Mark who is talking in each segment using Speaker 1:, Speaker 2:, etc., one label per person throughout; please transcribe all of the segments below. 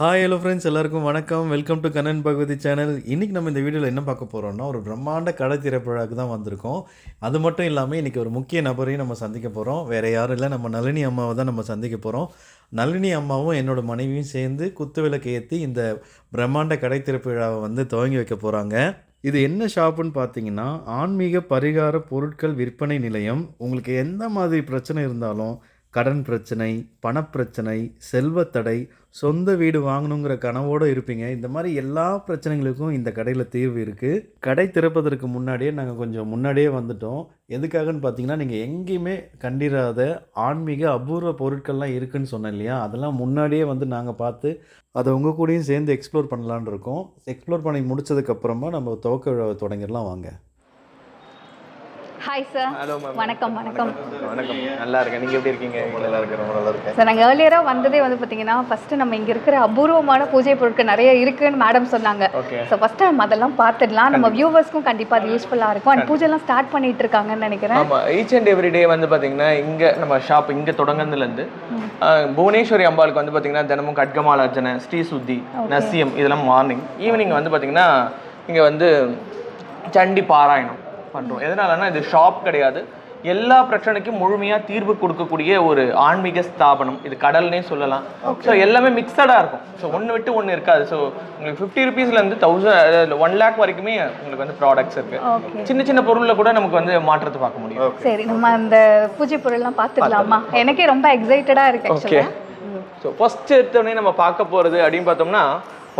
Speaker 1: Hi hello friends எல்லாருக்கும் வணக்கம். Welcome to Kannan Bhagavathi channel இன்றைக்கி நம்ம இந்த வீடியோவில் என்ன பார்க்க போகிறோம்னா ஒரு பிரம்மாண்ட கடை திரைப்பழாக்கு தான் வந்திருக்கோம். அது மட்டும் இல்லாமல் இன்றைக்கி ஒரு முக்கிய நபரையும் நம்ம சந்திக்க போகிறோம் வேறு யாரும் இல்லை. நம்ம நளினி அம்மாவை தான் நம்ம சந்திக்க போகிறோம் நளினி அம்மாவும் என்னோட மனைவியும் சேர்ந்து குத்து விளக்கு ஏற்றி இந்த பிரம்மாண்ட கடை விழாவை வந்து துவங்கி வைக்க போகிறாங்க இது என்ன ஷாப்புன்னு பார்த்தீங்கன்னா ஆன்மீக பரிகார பொருட்கள் விற்பனை நிலையம். உங்களுக்கு எந்த மாதிரி பிரச்சனை இருந்தாலும் கடன் பிரச்சனை பணப்பிரச்சனை செல்வத்தடை சொந்த வீடு வாங்கணுங்கிற கனவோடு இருப்பீங்க. இந்த மாதிரி எல்லா பிரச்சனைகளுக்கும் இந்த கடையில் தீர்வு இருக்குது கடை திறப்பதற்கு முன்னாடியே நாங்கள் கொஞ்சம் முன்னாடியே வந்துட்டோம். எதுக்காகன்னு பார்த்தீங்கன்னா நீங்கள் எங்கேயுமே கண்டிராத ஆன்மீக அபூர்வ பொருட்கள்லாம் இருக்குதுன்னு சொன்னேன் இல்லையா? அதெல்லாம் முன்னாடியே வந்து நாங்கள் பார்த்து அதை உங்கள் கூடயும் சேர்ந்து எக்ஸ்ப்ளோர் பண்ணலான்னு இருக்கோம். எக்ஸ்ப்ளோர் பண்ணி முடிச்சதுக்கப்புறமா நம்ம துவக்க தொடங்கிடலாம். வாங்க.
Speaker 2: ஹாய் சார்
Speaker 3: ஹலோ
Speaker 2: வணக்கம் வணக்கம்.
Speaker 3: வணக்கம். நல்லா இருக்கேன். நீங்கள் எப்படி இருக்கீங்க? நல்லா இருக்கேன் ரொம்ப நல்லா இருக்கேன்.
Speaker 2: சார் நாங்கள் ஏர்லியராக வந்ததே வந்து பார்த்தீங்கன்னா ஃபஸ்ட்டு நம்ம இங்கே இருக்கிற அபூர்வமான பூஜை பொருட்கள் நிறைய இருக்குன்னு மேடம் சொன்னாங்க.
Speaker 3: ஓகே
Speaker 2: ஸோ ஃபஸ்ட்டு நம்ம அதெல்லாம் பார்த்துடலாம். நம்ம வியூவர்ஸ்க்கும் கண்டிப்பாக அது யூஸ்ஃபுல்லாக இருக்கும். அண்ட் பூஜைலாம் ஸ்டார்ட் பண்ணிட்டு இருக்காங்கன்னு நினைக்கிறேன்.
Speaker 3: ஆமாம் ஈச் அண்ட் எவ்ரி டே வந்து பார்த்தீங்கன்னா இங்கே நம்ம ஷாப் இங்கே தொடங்குனதுலேருந்து புவனேஸ்வரி அம்பாளுக்கு வந்து பார்த்தீங்கன்னா தினமும் கட்கமால அர்ச்சனை ஸ்ரீ சுத்தி நசியம் இதெல்லாம் மார்னிங் ஈவினிங் வந்து பார்த்தீங்கன்னா இங்கே வந்து சண்டி பாராயணம். பண்ணுறோம் எதனாலன்னா இது ஷாப் கிடையாது. எல்லா பிரச்சனைக்கும் முழுமையாக தீர்வு கொடுக்கக்கூடிய ஒரு ஆன்மீக ஸ்தாபனம். இது கடல்னே சொல்லலாம். ஸோ எல்லாமே மிக்சடாக இருக்கும். ஸோ ஒன்று விட்டு ஒன்று இருக்காது. ஸோ உங்களுக்கு ஃபிஃப்டி ருபீஸ்லேருந்து தௌசண்ட் ஒன் லேக் வரைக்குமே உங்களுக்கு வந்து ப்ராடக்ட்ஸ் இருக்குது
Speaker 2: ஓகே
Speaker 3: சின்ன சின்ன பொருளில் கூட நமக்கு வந்து மாற்றத்தை பார்க்க முடியும்.
Speaker 2: சரி நம்ம அந்த பூஜை பொருள்லாம் பார்த்துடலாமா எனக்கே ரொம்ப எக்ஸைட்டடாக இருக்கு
Speaker 3: ஓகே ஸோ ஃபர்ஸ்ட் எடுத்தோடனே நம்ம பார்க்க போகிறது அப்படின்னு பார்த்தோம்னா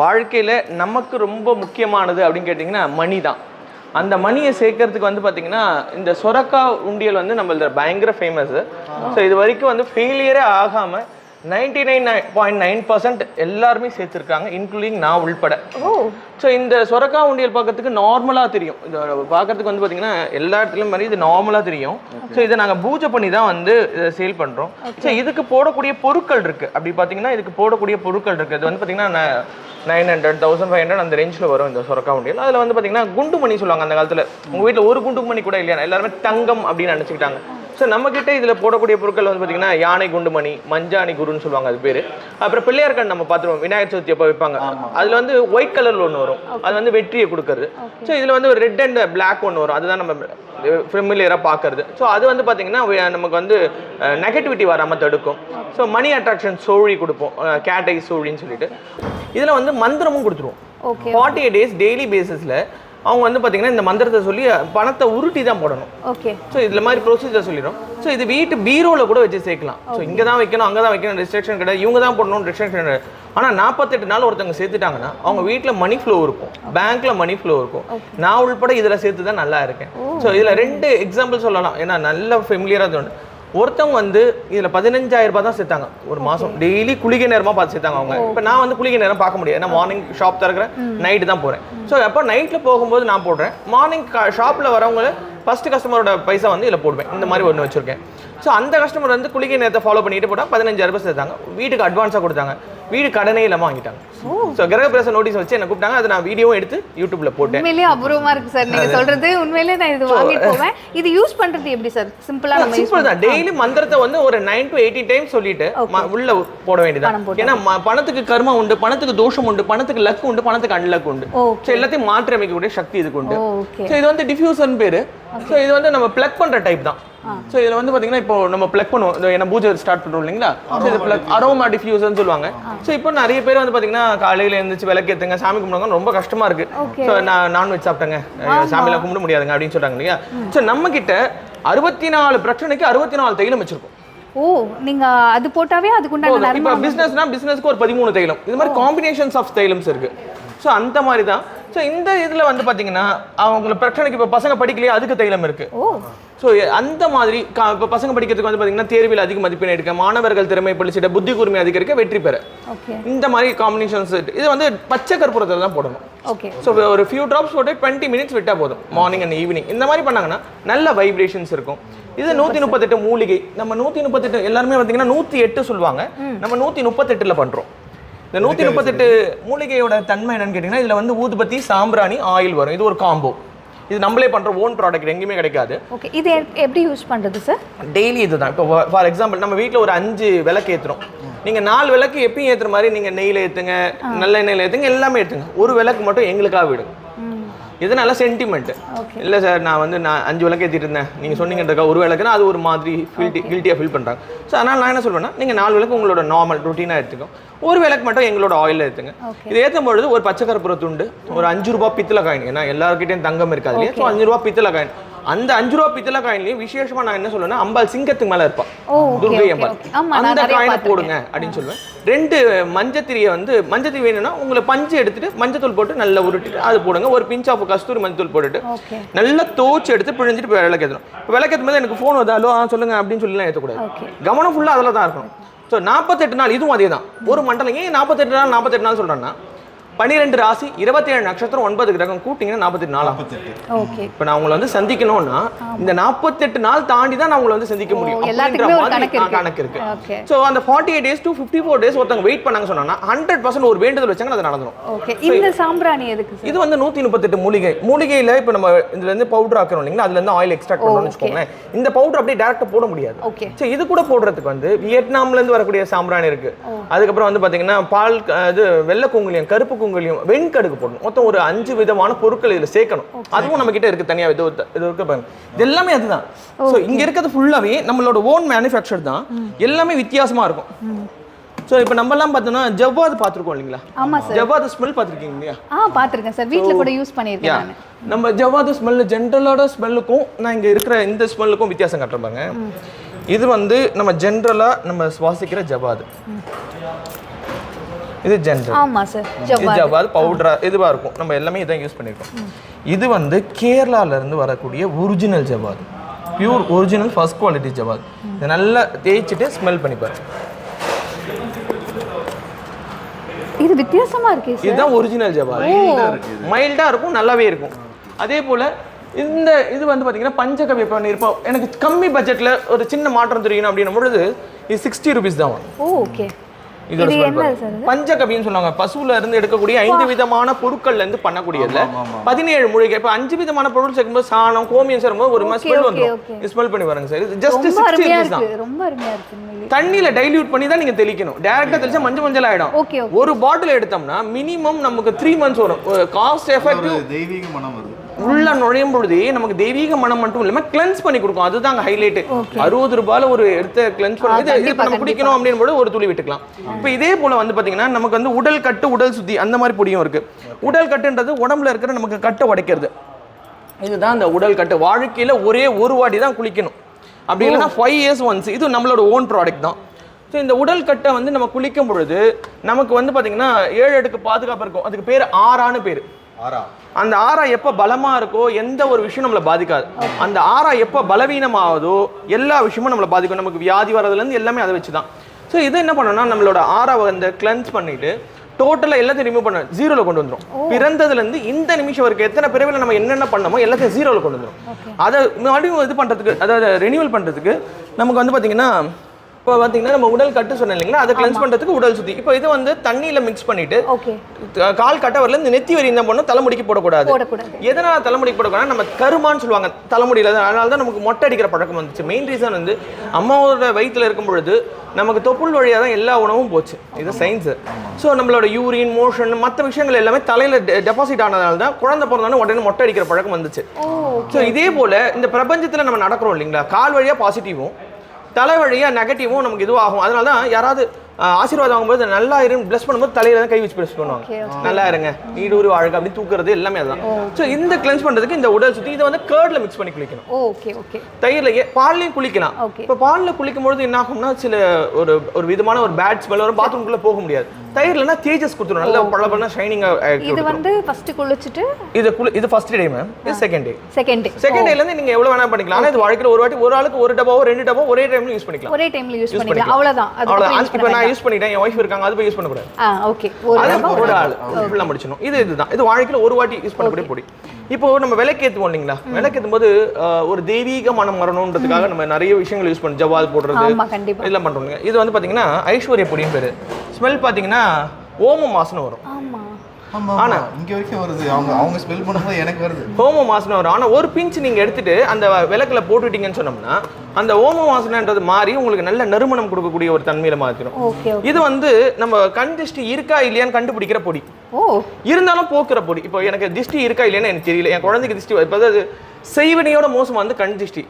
Speaker 3: வாழ்க்கையில் நமக்கு ரொம்ப முக்கியமானது அப்படின்னு கேட்டிங்கன்னா மணி தான். அந்த மணியை சேர்க்கறதுக்கு வந்து பார்த்தீங்கன்னா இந்த சொரக்கா உண்டியல் வந்து நம்மளது பயங்கர ஃபேமஸ் ஸோ இது வரைக்கும் வந்து ஃபெயிலியரே ஆகாமல் ninety nine point nine percent எல்லாருமே சேர்த்துருக்காங்க இன்க்ளூடிங் நான் உள்பட. ஸோ இந்த சொரக்கா உண்டியல் பார்க்கறதுக்கு நார்மலாக தெரியும். இது பார்க்கறதுக்கு வந்து பார்த்தீங்கன்னா எல்லா இடத்துலையும் மாதிரி இது நார்மலாக தெரியும். ஸோ இதை நாங்கள் பூஜை பண்ணி தான் வந்து இதை சேல் பண்ணுறோம் ஸோ இதுக்கு போடக்கூடிய பொருட்கள் இருக்குது அப்படி பார்த்தீங்கன்னா இதுக்கு போடக்கூடிய பொருட்கள் இருக்குது இது வந்து பார்த்தீங்கன்னா nine hundred thousand five hundred அந்த ரேஞ்சில் வரும் இந்த சொரக்கா உண்டியல். அதில் வந்து பார்த்தீங்கன்னா குண்டு மணி சொல்லுவாங்க அந்த காலத்தில். உங்கள் வீட்டில் ஒரு குண்டு மணி கூட இல்லையா? எல்லாருமே தங்கம் அப்படின்னு நினச்சிக்கிட்டாங்க. ஸோ நம்மக்கிட்ட இதில் போடக்கூடிய பொருட்கள் வந்து பார்த்தீங்கன்னா யானை குண்டுமணி மஞ்சாணி குருன்னு சொல்லுவாங்க அது பேர். அப்புறம் பிள்ளையார் கண் நம்ம பார்த்துருவோம். விநாயகர் சதுர்த்தி அப்போ வைப்பாங்க? அதில் வந்து ஒயிட் கலரில் ஒன்று வரும். அது வந்து வெற்றியை கொடுக்கறது. ஸோ இதில் வந்து ஒரு ரெட் அண்ட் பிளாக் ஒன்று வரும். அதுதான் நம்ம ஃபெமிலியராக பார்க்கறது. ஸோ அது வந்து பார்த்தீங்கன்னா நமக்கு வந்து நெகட்டிவிட்டி வராமல் தடுக்கும். ஸோ மணி அட்ராக்ஷன் சோழி கொடுப்போம். கேட்டை சோழின்னு சொல்லிட்டு. இதில் வந்து மந்திரமும் கொடுத்துருவோம். ஃபார்ட்டி எயிட் டேஸ் டெய்லி பேசிஸில் அவங்க வந்து பார்த்தீங்கன்னா இந்த மந்திரத்தை சொல்லி பணத்தை உருட்டி தான் போடணும்.
Speaker 2: ஓகே
Speaker 3: ஸோ இதில் மாதிரி ப்ரொசீஜர் சொல்லிடும். ஸோ இது வீட்டு பீரோவில் கூட வச்சு சேர்க்கலாம். ஸோ இங்கே தான் வைக்கணும் அங்கே தான் வைக்கணும் ரெஸ்ட்ரிக்ஷன் கிடையாது. இவங்க தான் போடணும் ரெஸ்ட்ரிக்ஷன் கிடையாது. ஆனால் நாற்பத்தெட்டு நாள் ஒருத்தவங்க சேர்த்துட்டாங்கன்னா அவங்க வீட்டில் மணி ஃப்ளோ இருக்கும். பேங்க்ல மணி ஃப்ளோ இருக்கும். நான் உள்பட இதில் சேர்த்து தான் நல்லா இருக்கேன். ஸோ இதில் ரெண்டு எக்ஸாம்பிள் சொல்லலாம். ஏன்னா நல்ல ஃபெமிலியராக தோணும். ஒருத்தவங்க வந்து இதில் பதினஞ்சாயிரம் ரூபாய் தான் சேர்த்தாங்க. ஒரு மாதம் டெய்லி குளிகை நேரமாக பார்த்து சேர்த்தாங்க அவங்க. இப்போ நான் வந்து குளிகை நேரம் பார்க்க முடியாது. ஏன்னா மார்னிங் ஷாப் திறக்கிறேன் நைட்டு தான் போகிறேன் ஸோ அப்போ நைட்டில் போகும்போது நான் போடுறேன். மார்னிங் ஷாப்பில் வரவங்க ஃபர்ஸ்ட் கஸ்டமரோட பைசா வந்து இதில் போடுவேன். இந்த மாதிரி ஒன்று வச்சிருக்கேன். ஸோ அந்த கஸ்டமர் வந்து குளிகை நேரத்தை ஃபாலோ பண்ணிட்டு போட்டால் பதினஞ்சாயிரம் ரூபாய் சேர்த்தாங்க வீட்டுக்கு அட்வான்ஸாக கொடுத்தாங்க. வீடு கடனே இல்லாமல் வாங்கிட்டாங்க. ஸோ கிரகப்பிரச நோட்டீஸ் வச்சு என்ன கூப்பிட்டாங்க. அதை நான் வீடியோவும் எடுத்து யூடியூப்ல போட்டேன்.
Speaker 2: உண்மையிலேயே அபூர்வமா இருக்கு சார். நீங்க சொல்றது உண்மையிலேயே நான் இது வாங்கிட்டு போவேன். இது யூஸ் பண்றது எப்படி சார்? சிம்பிளா நம்ம யூஸ்
Speaker 3: சிம்பிள் தான். டெய்லி மந்திரத்தை வந்து ஒரு நைன் டு எயிட்டி டைம் சொல்லிட்டு உள்ள போட வேண்டியதான். ஏன்னா பணத்துக்கு கர்மா உண்டு பணத்துக்கு தோஷம் உண்டு பணத்துக்கு லக் உண்டு பணத்துக்கு அன்லக் உண்டு. ஸோ எல்லாத்தையும் மாற்றி அமைக்கக்கூடிய சக்தி இதுக்கு உண்டு. ஸோ இது வந்து டிஃப்யூசன் பேரு. ஸோ இது வந்து நம்ம பிளக் பண்ற டைப் தான். ஸோ இதுல வந்து பாத்தீங்கன்னா இப்போ நம்ம பிளக் பண்ணுவோம். என்ன பூஜை ஸ்டார்ட் பண்றோம் இல்லைங்களா? ஸோ இது பிளக் அரோமா டிஃப்யூசன் சொல்லுவாங்க. ஸோ இப்போ நிறைய பேர் வந்து பாத்தீங்கன்னா காலையில எழுந்திரிச்சு விளக்கு ஏத்துங்க சாமி கும்பிடுங்க ரொம்ப கஷ்டமா இருக்கு. ஸோ நான் நான்வெஜ் சாப்பிட்டேங்க. சாமிலாம் கும்பிட முடியாதுங்க அப்படின்னு சொல்றாங்க இல்லையா? ஸோ நம்ம கிட்ட அறுபத்தி நாலு பிரச்சனைக்கு அறுபத்தி நாலு தைலம் வச்சிருக்கோம்.
Speaker 2: ஓ நீங்க அது போட்டாவே.
Speaker 3: இப்போ
Speaker 2: நறுமணம்.
Speaker 3: பிசினஸ்னா பிசினஸ்க்கு ஒரு பதிமூணு தைலம். இது மாதிரி காம்பினேஷன்ஸ் ஆஃப் தைலம்ஸ் இருக்கு. ஸோ அந்த மாதிரி தான். ஸோ இந்த இதுல வந்து பாத்தீங்கன்னா அவங்களுக்கு பிரச்சனைக்கு இப்போ பசங்க படிக்கலையா அதுக்கு தைலம் இருக்கு.
Speaker 2: ஓ.
Speaker 3: ஸோ அந்த மாதிரி இப்போ பசங்க படிக்கிறதுக்கு வந்து பார்த்தீங்கன்னா தேர்வில் அதிக மதிப்பெண் எடுக்க மாணவர்கள் திறமை படிச்சுட்டு புத்தி கூர்மை அதிகரிக்க வெற்றி பெற. இந்த மாதிரி காம்பினேஷன்ஸ் இது வந்து பச்சை கற்பூரத்தில் தான் போடணும்.
Speaker 2: ஓகே.
Speaker 3: ஸோ ஒரு ஃபியூ ட்ராப்ஸ் போட்டு டுவெண்ட்டி மினிட்ஸ் விட்டால் போதும். மார்னிங் அண்ட் ஈவினிங் இந்த மாதிரி பண்ணாங்கன்னா நல்ல வைப்ரேஷன்ஸ் இருக்கும். இது நூற்றி முப்பத்தெட்டு மூலிகை. நம்ம நூற்றி முப்பத்தெட்டு எல்லாருமே பார்த்தீங்கன்னா நூற்றி எட்டு சொல்லுவாங்க. நம்ம நூற்றி முப்பத்தெட்டில் பண்ணுறோம் இந்த நூற்றி முப்பத்தெட்டு மூலிகையோட தன்மை என்னன்னு கேட்டிங்கன்னா இதில் வந்து ஊதுபத்தி சாம்பிராணி ஆயில் வரும். இது ஒரு காம்போ இது நம்மளே பண்ற ஓன் ப்ராடக்ட் எங்கேயுமே கிடைக்காது.
Speaker 2: ஓகே இது எப்படி யூஸ் பண்றது சார்
Speaker 3: டெய்லி இதுதான். இப்போ ஃபார் எக்ஸாம்பிள் நம்ம வீட்டில் ஒரு அஞ்சு விளக்கு ஏற்றுறோம் நீங்கள் நாலு விளக்கு எப்பயும் ஏற்றுற மாதிரி நீங்கள் நெய்யில் ஏற்றுங்க நல்ல எண்ணெயில் ஏற்றுங்க எல்லாமே ஏற்றுங்க ஒரு விளக்கு மட்டும் எங்களுக்காக விடுங்க. இதனால சென்டிமெண்ட். இல்லை சார் நான் வந்து நான் அஞ்சு விளக்கு ஏற்றிட்டு இருந்தேன். நீங்கள் சொன்னீங்கன்றக்கா ஒரு விளக்குனா அது ஒரு மாதிரி ஃபீல்ட்டி கில்ட்டியாக ஃபீல் பண்ணுறாங்க ஸோ அதனால் நான் என்ன சொல்வேன்னா நீங்கள் நாலு விளக்கு உங்களோட நார்மல் ருட்டீனாக எடுத்துக்கோ. ஒரு விளக்கு மட்டும் எங்களோட ஆயில்
Speaker 2: Okay.
Speaker 3: இது ஏற்றும் பொழுது ஒரு பச்சை கற்பூர துண்டு ஒரு அஞ்சு ரூபா பித்தளை காயின். ஏன்னா எல்லாருக்கிட்டையும் தங்கம் இருக்காது இல்லையா? ஸோ அஞ்சு ரூபா பித்தளை காயின். அந்த அஞ்சு ரூபா பித்தளை காயின்லையும் விசேஷமா நான் என்ன சொல்லுவேன்னா அம்பாள் சிங்கத்துக்கு மேல இருப்பா. துர்கை அம்பாள் அந்த காயினை. போடுங்க அப்படின்னு சொல்லுவேன். ரெண்டு மஞ்சத்திரியை வந்து மஞ்சத்திரி வேணும்னா உங்களை பஞ்சு எடுத்துட்டு மஞ்சத்தூள் போட்டு நல்லா உருட்டிட்டு அது போடுங்க. ஒரு பிஞ்ச் ஆஃப் கஸ்தூரி மஞ்சத்தூள் போட்டுட்டு நல்லா தோச்சு எடுத்து பிழிஞ்சிட்டு விளக்கேற்றணும் விளக்கேற்றும் போது எனக்கு ஃபோன் வருது ஹலோ ஆ சொல்லுங்க அப்படின்னு சொல்லலாம் ஏற்றக்கூடாது கவனம் ஃபுல்லாக அதில் தான் இருக்கணும். ஸோ நாற்பத்தெட்டு நாள் இதுவும் அதே தான் ஒரு மண்டலம் ஏன் நாற்பத்தெட்டு நாள் நாற்பத்தெட்டு நாள் சொல்கிறேன்னா பன்னிரெண்டு ராசி இருபத்தேழு நட்சத்திரம் ஒன்பது கிரகம் கூட்டிங்கன்னா ஆகும்.
Speaker 2: ஓகே.
Speaker 3: இப்போ நான் உங்களை வந்து சந்திக்கணும்னா இந்த நாற்பத்தெட்டு நாள் தாண்டி தான் நான் உங்களை வந்து சந்திக்க முடியும்.
Speaker 2: கணக்கு இருக்கு.
Speaker 3: ஸோ அந்த forty eight days to fifty four days ஒருத்தவங்க வெயிட் பண்ணாங்க சொன்னா ஹண்ட்ரட் பர்சன்ட் ஒரு வேண்டுதல் வச்சாங்கன்னா அது நடந்துடும்
Speaker 2: ஓகே. இந்த சாம்பிராணி எதுக்கு சார்
Speaker 3: இது வந்து நூத்தி முப்பத்தெட்டு மூலிகை. மூலிகையில இப்போ நம்ம இதுல இருந்து பவுடர் ஆக்கிறோம் இல்லைங்களா? அதுல இருந்து ஆயில் எக்ஸ்ட்ராக்ட் பண்ணணும்னு வச்சுக்கோங்களேன். இந்த பவுடர் அப்படியே டேரக்டா போட முடியாது.
Speaker 2: ஓகே.
Speaker 3: சரி இது கூட போடுறதுக்கு வந்து வியட்நாம்ல இருந்து வரக்கூடிய சாம்பிராணி இருக்கு. அதுக்கப்புறம் வந்து பாத்தீங்கன்னா பால் இது வெள்ளை குங்குலியம் கருப்பு குங்குலியம் வெண்கடுகு போடணும். மொத்தம் ஒரு அஞ்சு விதமான பொருட்கள் இதுல சேர்க்கணும். அதுவும் நம்ம கிட்ட இருக்கு தனியா. இது இது இருக்கு பாருங்க. இது எல்லாமே அதுதான். ஸோ இங்க இருக்கிறது ஃபுல்லாவே நம்மளோட ஓன் மேனுஃபேக்சர் தான். எல்லாமே வித்தியாசமா இருக்கும். ஸோ இப்போ நம்ம எல்லாம் பார்த்தோம்னா ஜவ்வாது பார்த்துருக்கோம் இல்லைங்களா?
Speaker 2: ஆமா சார்
Speaker 3: ஜவ்வாது ஸ்மெல் பார்த்துருக்கீங்க இல்லையா?
Speaker 2: ஆ பார்த்திருக்கேன் சார் வீட்ல கூட யூஸ் பண்ணியிருக்கேன்
Speaker 3: நம்ம ஜவ்வாது ஸ்மெல்லு ஜென்ரலோட ஸ்மெல்லுக்கும் நான் இங்கே இருக்கிற இந்த ஸ்மெல்லுக்கும் வித்தியாசம் காட்டுறேன் பாருங்க. இது வந்து நம்ம ஜென்ரலாக நம்ம சுவாசிக்கிற ஜவ்வாது. இது ஜென்ரல்
Speaker 2: ஆமா சார்
Speaker 3: ஜவ்வாது பவுடரா இதுவாக இருக்கும். நம்ம எல்லாமே இதான் யூஸ் பண்ணியிருக்கோம் இது வந்து கேரளால இருந்து வரக்கூடிய ஒரிஜினல் ஜவ்வாது பியூர் ஒரிஜினல் ஃபர்ஸ்ட் குவாலிட்டி ஜவ்வாது இதை நல்லா தேய்ச்சிட்டு ஸ்மெல் பண்ணி பாருங்க.
Speaker 2: இது வித்தியாசமா இருக்கே
Speaker 3: இதுதான் ஒரிஜினல் ஜவாது மைல்டா இருக்கும் நல்லாவே இருக்கும். அதே போல இந்த இது வந்து பாத்தீங்கன்னா பஞ்சகவி பண்ணியிருப்போம் எனக்கு கம்மி பட்ஜெட்ல ஒரு சின்ன மாற்றம் தெரியணும் அப்படின்னும் பொழுது இது சிக்ஸ்டி ருபீஸ் தான்
Speaker 2: ஓகே இது?
Speaker 3: பஞ்சகவின்னு சொல்லுவாங்க. பசுல இருந்து எடுக்கக்கூடிய ஐந்து விதமான பொருட்கள்ல இருந்து பண்ணக்கூடியதுல பதினேழு மூலிகை. இப்ப அஞ்சு விதமான பொருள் சேர்க்கும்போது சாணம் கோமியம் சேரும்போது ஒரு மாதிரி ஸ்மெல் வந்துடும். ஸ்மெல் பண்ணி பாருங்க சார். ஜஸ்ட் சிக்ஸ்டி ருபீஸ் தான்.
Speaker 2: இருக்கு. ரொம்ப அருமையா இருக்கு உண்மையிலே.
Speaker 3: தண்ணியில டைல்யூட் பண்ணி தான் நீங்க தெளிக்கணும். டேரக்டா தெளிச்சா மஞ்சள் மஞ்சள் ஆயிடும். ஒரு பாட்டில் எடுத்தோம்னா மினிமம் நமக்கு த்ரீ மந்த்ஸ் வரும். காஸ்ட் எஃபெக்டிவ்
Speaker 4: ஒரு தெய்வீக மனம் வருது
Speaker 3: உள்ள நுழையும் பொழுதே நமக்கு தெய்வீக மனம் மட்டும் இல்லாம கிளென்ஸ் பண்ணி கொடுக்கும். அதுதான் ஹைலைட் அறுபது ரூபாயில ஒரு எடுத்த கிளென்ஸ் பண்ணி இது- நம்ம குடிக்கணும் அப்படின்னு போது ஒரு துளி விட்டுக்கலாம். இப்போ இதே போல வந்து பாத்தீங்கன்னா நமக்கு வந்து உடல் கட்டு உடல் சுத்தி அந்த மாதிரி பொடியும் இருக்கு. உடல் கட்டுன்றது உடம்புல இருக்கிற நமக்கு கட்டை உடைக்கிறது. இதுதான் அந்த உடல் கட்டு. வாழ்க்கையில ஒரே ஒரு வாட்டி தான் குளிக்கணும். அப்படி இல்லைன்னா ஃபைவ் இயர்ஸ் ஒன்ஸ் இது நம்மளோட ஓன் ப்ராடக்ட் தான். ஸோ இந்த உடல் கட்டை வந்து நம்ம குளிக்கும் பொழுது நமக்கு வந்து பாத்தீங்கன்னா ஏழு அடுக்கு பாதுகாப்பு இருக்கும். அதுக்கு பேர் ஆறான்னு பேர்.
Speaker 4: ஆறா.
Speaker 3: அந்த ஆறா எப்போ பலமா இருக்கோ எந்த ஒரு விஷயம் நம்மளை பாதிக்காது. அந்த ஆறா எப்போ பலவீனமாகுதோ எல்லா விஷயமும் நம்மளை பாதிக்கும். நமக்கு வியாதி வர்றதுலேருந்து எல்லாமே அதை வச்சு தான் ஸோ இது என்ன பண்ணணும்னா நம்மளோட ஆறாவை அந்த கிளென்ஸ் பண்ணிட்டு டோட்டலாக எல்லாத்தையும் ரிமூவ் பண்ண ஜீரோவில் கொண்டு வந்துரும். பிறந்ததுலேருந்து இந்த நிமிஷம் வரைக்கும் எத்தனை பிறவில நம்ம என்னென்ன பண்ணமோ எல்லாத்தையும் ஜீரோவில் கொண்டு வந்துரும். அதை மறுபடியும் இது பண்ணுறதுக்கு அதாவது ரெனியூவல் பண்ணுறதுக்கு நமக்கு வந்து பார்த்தீங்கன்னா இப்போ பார்த்தீங்கன்னா நம்ம உடல் கட்டு சொன்னேன் இல்லைங்களா? அதை கிளென்ஸ் பண்ணுறதுக்கு உடல் சுத்தி. இப்போ இது வந்து தண்ணியில் மிக்ஸ் பண்ணிட்டு கால் கட்ட வரல இந்த நெத்தி வரி என்ன பண்ணும் தலைமுடிக்கு போடக்கூடாது. எதனால தலைமுடிக்கு போடக்கூடாது நம்ம கருமான்னு சொல்லுவாங்க. தலைமுடியில அதனால தான் நமக்கு மொட்டை அடிக்கிற பழக்கம் வந்துச்சு. மெயின் ரீசன் வந்து அம்மாவோட வயித்துல இருக்கும் பொழுது நமக்கு தொப்புள் வழியாக தான் எல்லா உணவும் போச்சு. இது சயின்ஸ் ஸோ நம்மளோட யூரின் மோஷன் மற்ற விஷயங்கள் எல்லாமே தலையில டெபாசிட் ஆனதால தான் குழந்தை பிறந்தோடனே உடனே மொட்டை அடிக்கிற பழக்கம் வந்துச்சு. ஸோ இதே போல இந்த பிரபஞ்சத்துல நம்ம நடக்கிறோம் இல்லைங்களா? கால் வழியா பாசிட்டிவும் தலைவழியாக நெகட்டிவும் நமக்கு இதுவாகும். அதனால தான் யாராவது ஆசீர்வாதம் வாங்கும்போது நல்லா இருன்னு ப்ளஸ் பண்ணும்போது தலையில தான் கை வச்சு ப்ளஸ் பண்ணுவாங்க. நல்லா இருங்க. நீடூரி வாழ்க்கை அப்படி தூக்குறது எல்லாமே அதுதான் ஸோ இந்த கிளென்ஸ் பண்றதுக்கு இந்த உடல் சுத்தி இதை வந்து கேர்ட்ல மிக்ஸ் பண்ணி குளிக்கணும்.
Speaker 2: ஓகே ஓகே
Speaker 3: தயிர்ல பால்லையும் குளிக்கலாம். இப்போ பால்ல குளிக்கும் பொழுது என்ன ஆகும்னா சில ஒரு ஒரு விதமான ஒரு பேட் ஸ்மெல் வரும் பாத்ரூம்குள்ள போக முடியாது. தயிர்லனா தேஜஸ் கொடுத்துரும். நல்ல பளபள ஷைனிங்கா
Speaker 2: இது வந்து ஃபர்ஸ்ட் குளிச்சுட்டு
Speaker 3: இது குளி இது ஃபர்ஸ்ட் டே மேம் இது second day
Speaker 2: second day
Speaker 3: second டேல இருந்து நீங்க எவ்வளவு வேணா பண்ணிக்கலாம். ஆனா இது வாழ்க்கையில ஒரு வாட்டி ஒரு ஆளுக்கு ஒரு டப்பாவோ ரெண்டு டப்பாவோ ஒரே டைம்ல யூஸ் பண்ணிக்கலாம்.
Speaker 2: ஒரே டைம்ல யூஸ் பண்ணிக்கலாம். அவ்வளவுதான்.
Speaker 3: அவ்வளவுதான். இப்போ நான் யூஸ் பண்ணிட்டேன். என் ஒய்ஃப் இருக்காங்க. அது போய் யூஸ் பண்ணக்கூடாது.
Speaker 2: ஓகே ஒரு
Speaker 3: ஆள்? இது இதுதான் இது வாழ்க்கையில ஒரு வாட்டி யூஸ் பண்ணக்கூடிய பொடி. இப்போ நம்ம விளக்கேத்துவோம் இல்லைங்களா? விளக்கேத்தும் போது ஒரு தெய்வீக மனம் வரணுன்றதுக்காக நம்ம நிறைய விஷயங்கள் யூஸ் பண்ணி ஜவால் போடுறது இதெல்லாம் இல்லைங்க. இது வந்து பாத்தீங்கன்னா ஐஸ்வர்ய பொடியும் பேரு. ஸ்மெல் பாத்தீங்கன்னா ஓமம் வாசனை வரும்.
Speaker 2: ஆமா
Speaker 1: ஆமா. ஆனா இங்க வரைக்கும் வருது. அவங்க அவங்க ஸ்பெல் பண்ணும்போது எனக்கு வருது.
Speaker 3: ஹோமோ வாசனை வரும். ஆனால் ஒரு பிஞ்ச் நீங்கள் எடுத்துட்டு அந்த விளக்குல போட்டுட்டீங்கன்னு சொன்னோம்னா அந்த ஓம வாசனைன்றது மாறி உங்களுக்கு நல்ல நறுமணம் கொடுக்கக்கூடிய ஒரு தன்மையில மாற்றிடும் இது வந்து நம்ம கண் திருஷ்டி இருக்கா இல்லையான்னு கண்டுபிடிக்கிற பொடி.
Speaker 2: ஓ.
Speaker 3: இருந்தாலும் போக்குற பொடி. இப்போ எனக்கு திருஷ்டி இருக்கா இல்லையான்னு எனக்கு தெரியல. என் குழந்தைக்கு திருஷ்டி இப்போ அது செய்வனையோட மோசம் வந்து கண் திருஷ்டி.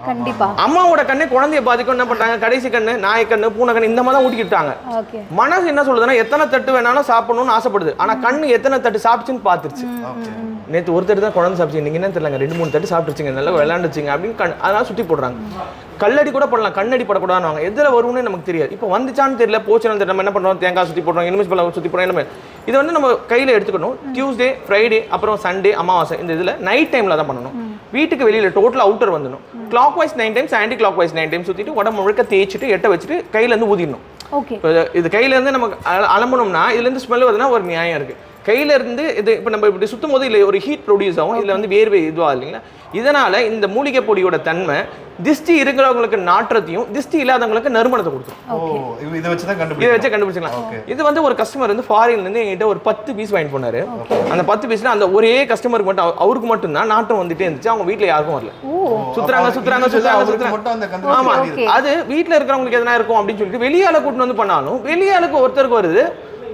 Speaker 3: அம்மாவோட கண்ணே குழந்தைய பாதிக்கும் என்ன பண்றாங்க? கடைசி கண்ணு நாய் கண்ணு பூனை கண்ணு இந்த மாதிரி தான் ஊட்டிக்கிட்டாங்க மனசு என்ன சொல்லுதுன்னா எத்தனை தட்டு வேணாலும் சாப்பிடணும்னு ஆசைப்படுது. ஆனா கண்ணு எத்தனை தட்டு சாப்பிட்டுன்னு பார்த்துருச்சு.
Speaker 1: ஓகே
Speaker 3: நேற்று ஒரு தட்டு தான் குழந்தை சாப்பிச்சு நீங்க என்ன தெரியலங்க. ரெண்டு மூணு தட்டு சாப்பிட்டுச்சுங்க நல்லா விளையாண்டுச்சுங்க. அப்படின்னு கண் அதனால சுத்தி போடுறாங்க. கல்லடி கூட போடலாம். கண்ணடி போடக்கூடாதுன்னு எதில் வரும்னு நமக்கு தெரியாது. இப்போ வந்துச்சான்னு தெரியல. போச்சுன்னு தெரியல. நம்ம என்ன பண்றோம்? தேங்காய் சுத்தி போடுறோம். எலுமிச்சு பழம் சுத்தி போடுறோம். எல்லாமே இது வந்து நம்ம கையில எடுத்துக்கணும். டியூஸ்டே ஃப்ரைடே அப்புறம் சண்டே அமாவாசை. இந்த இதுல நைட் டைம்ல தான் பண்ணணும். வீட்டுக்கு வெளியில டோட்டல் அவுட்டர் வந்துடணும். Clockwise nine times anticlockwise nine times சுத்திட்டு உடம்பு முழுக்க தேய்ச்சிட்டு எட்ட வச்சுட்டு கையில இருந்து ஊதிடணும். இது- இது கையில இருந்து நமக்கு அல- அலம்பணும்னா இதுல இருந்து ஸ்மெல் வருதுன்னா ஒரு நியாயம் இருக்கு. கையில இருந்து இது இப்போ நம்ம இப்படி சுத்தும் போது இதுல ஒரு ஹீட் ப்ரொடியூஸ் ஆகும். இதுல வந்து வேர்வை இதுவாக இல்லைங்களா? இதனால இந்த மூலிகை பொடியோட தன்மை திஷ்டி இருக்கிறவங்களுக்கு நாற்றத்தையும் திஷ்டி இல்லாதவங்களுக்கு நறுமணத்தை கொடுத்துரும்
Speaker 1: ஓ இது- வச்சு தான்
Speaker 3: இதை வச்சு கண்டுபிடிச்சிக்கலாம். இது வந்து ஒரு கஸ்டமர் வந்து ஃபாரின்ல இருந்து எங்கிட்ட ஒரு பத்து பீஸ் வாங்கிட்டு போனாரு. அந்த பத்து பீஸ்ல அந்த ஒரே கஸ்டமருக்கு மட்டும் அவ- அவருக்கு மட்டும் தான் நாட்டம் வந்துட்டே இருந்துச்சு. அவங்க வீட்ல யாருக்கும் வரல.
Speaker 2: ஓ.
Speaker 3: சுத்துறாங்க சுத்துறாங்க சுத்துறாங்க சுத்துறாங்க. ஆமா. அது வீட்ல இருக்கிறவங்களுக்கு எதனா இருக்கும் அப்படின்னு சொல்லிட்டு வெளியால கூட்டிட்டு வந்து பண்ணாலும் வெளியாளுக்கு ஒருத்தருக்கு வருது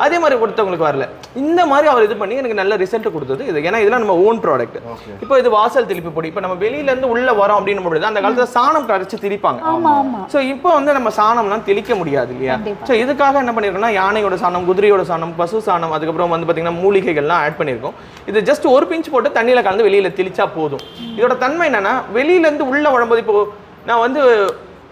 Speaker 3: அதே மாதிரி ஒருத்தவங்களுக்கு வரல. இந்த மாதிரி அவர் இது பண்ணி எனக்கு நல்ல ரிசல்ட் கொடுத்தது இது. ஏன்னா இதெல்லாம் நம்ம ஓன் ப்ராடக்ட் இப்போ இது வாசல் திருப்பி பொடி. இப்போ நம்ம வெளியில இருந்து உள்ள வரோம் அப்படின்னு பொழுது அந்த காலத்துல சாணம் கரைச்சு திரிப்பாங்க
Speaker 2: ஆமா ஆமா.
Speaker 3: ஸோ இப்போ வந்து நம்ம சாணம்லாம் தெளிக்க முடியாது இல்லையா. ஸோ இதுக்காக என்ன பண்ணியிருக்கோம்னா யானையோட சாணம் குதிரையோட சாணம் பசு சாணம் அதுக்கப்புறம் வந்து பார்த்தீங்கன்னா மூலிகைகள்லாம் ஆட் பண்ணியிருக்கோம் இது ஜஸ்ட் ஒரு பிஞ்ச் போட்டு தண்ணியில் கலந்து வெளியில தெளிச்சா போதும். இதோட தன்மை என்னன்னா வெளியில இருந்து உள்ள வரும்போது இப்போ நான் வந்து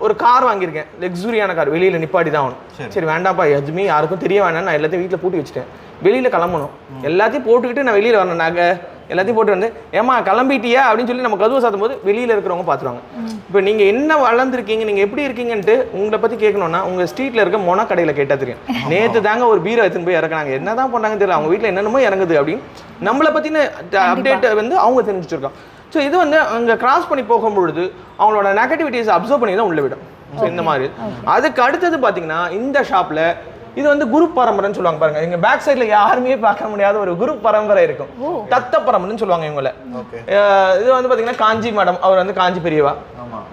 Speaker 3: ஒரு கார் வாங்கியிருக்கேன். லக்ஸுரியான கார் வெளியில நிப்பாட்டி தான் ஆகணும். சரி. வேண்டாம்ப்பா எதுவுமே யாருக்கும் தெரிய வேணாம் நான் எல்லாத்தையும் வீட்டில் பூட்டி வச்சுட்டேன். வெளியில கிளம்பணும். எல்லாத்தையும் போட்டுக்கிட்டு நான் வெளியில வரணும். நகை எல்லாத்தையும் போட்டு வந்து ஏமா கிளம்பிட்டியா? அப்படின்னு சொல்லி நம்ம கதவை சாத்தும் போது வெளியில இருக்கிறவங்க பார்த்துருவாங்க இப்போ நீங்க என்ன வளர்ந்துருக்கீங்க நீங்க எப்படி இருக்கீங்கன்ட்டு உங்களை பத்தி கேட்கணும்னா உங்க ஸ்ட்ரீட்ல இருக்க மொன கடையில கேட்டா தெரியும். நேத்து தாங்க ஒரு பீரை எடுத்துன்னு போய் இறக்குனாங்க. என்னதான் பண்ணாங்கன்னு தெரியல அவங்க வீட்ல என்னென்னமோ இறங்குது அப்படின்னு நம்மளை பத்தின அப்டேட் வந்து அவங்க தெரிஞ்சுச்சிருக்காங்க ஸோ இது வந்து அங்க கிராஸ் பண்ணி போகும் பொழுது அவங்களோட நெகட்டிவிட்டிஸ் அப்சர்வ் பண்ணி தான் உள்ள விடும். ஸோ இந்த மாதிரி. அதுக்கு அடுத்தது பாத்தீங்கன்னா இந்த ஷாப்ல இது வந்து குரு பரம்பரைன்னு சொல்லுவாங்க பாருங்க. எங்க பேக் சைடுல யாருமே பார்க்க முடியாத ஒரு குரு பரம்பரை இருக்கும். தத்த பரம்பரைன்னு சொல்லுவாங்க இவங்கள. இது வந்து பாத்தீங்கன்னா காஞ்சி மேடம் அவர் வந்து காஞ்சி பெரியவா.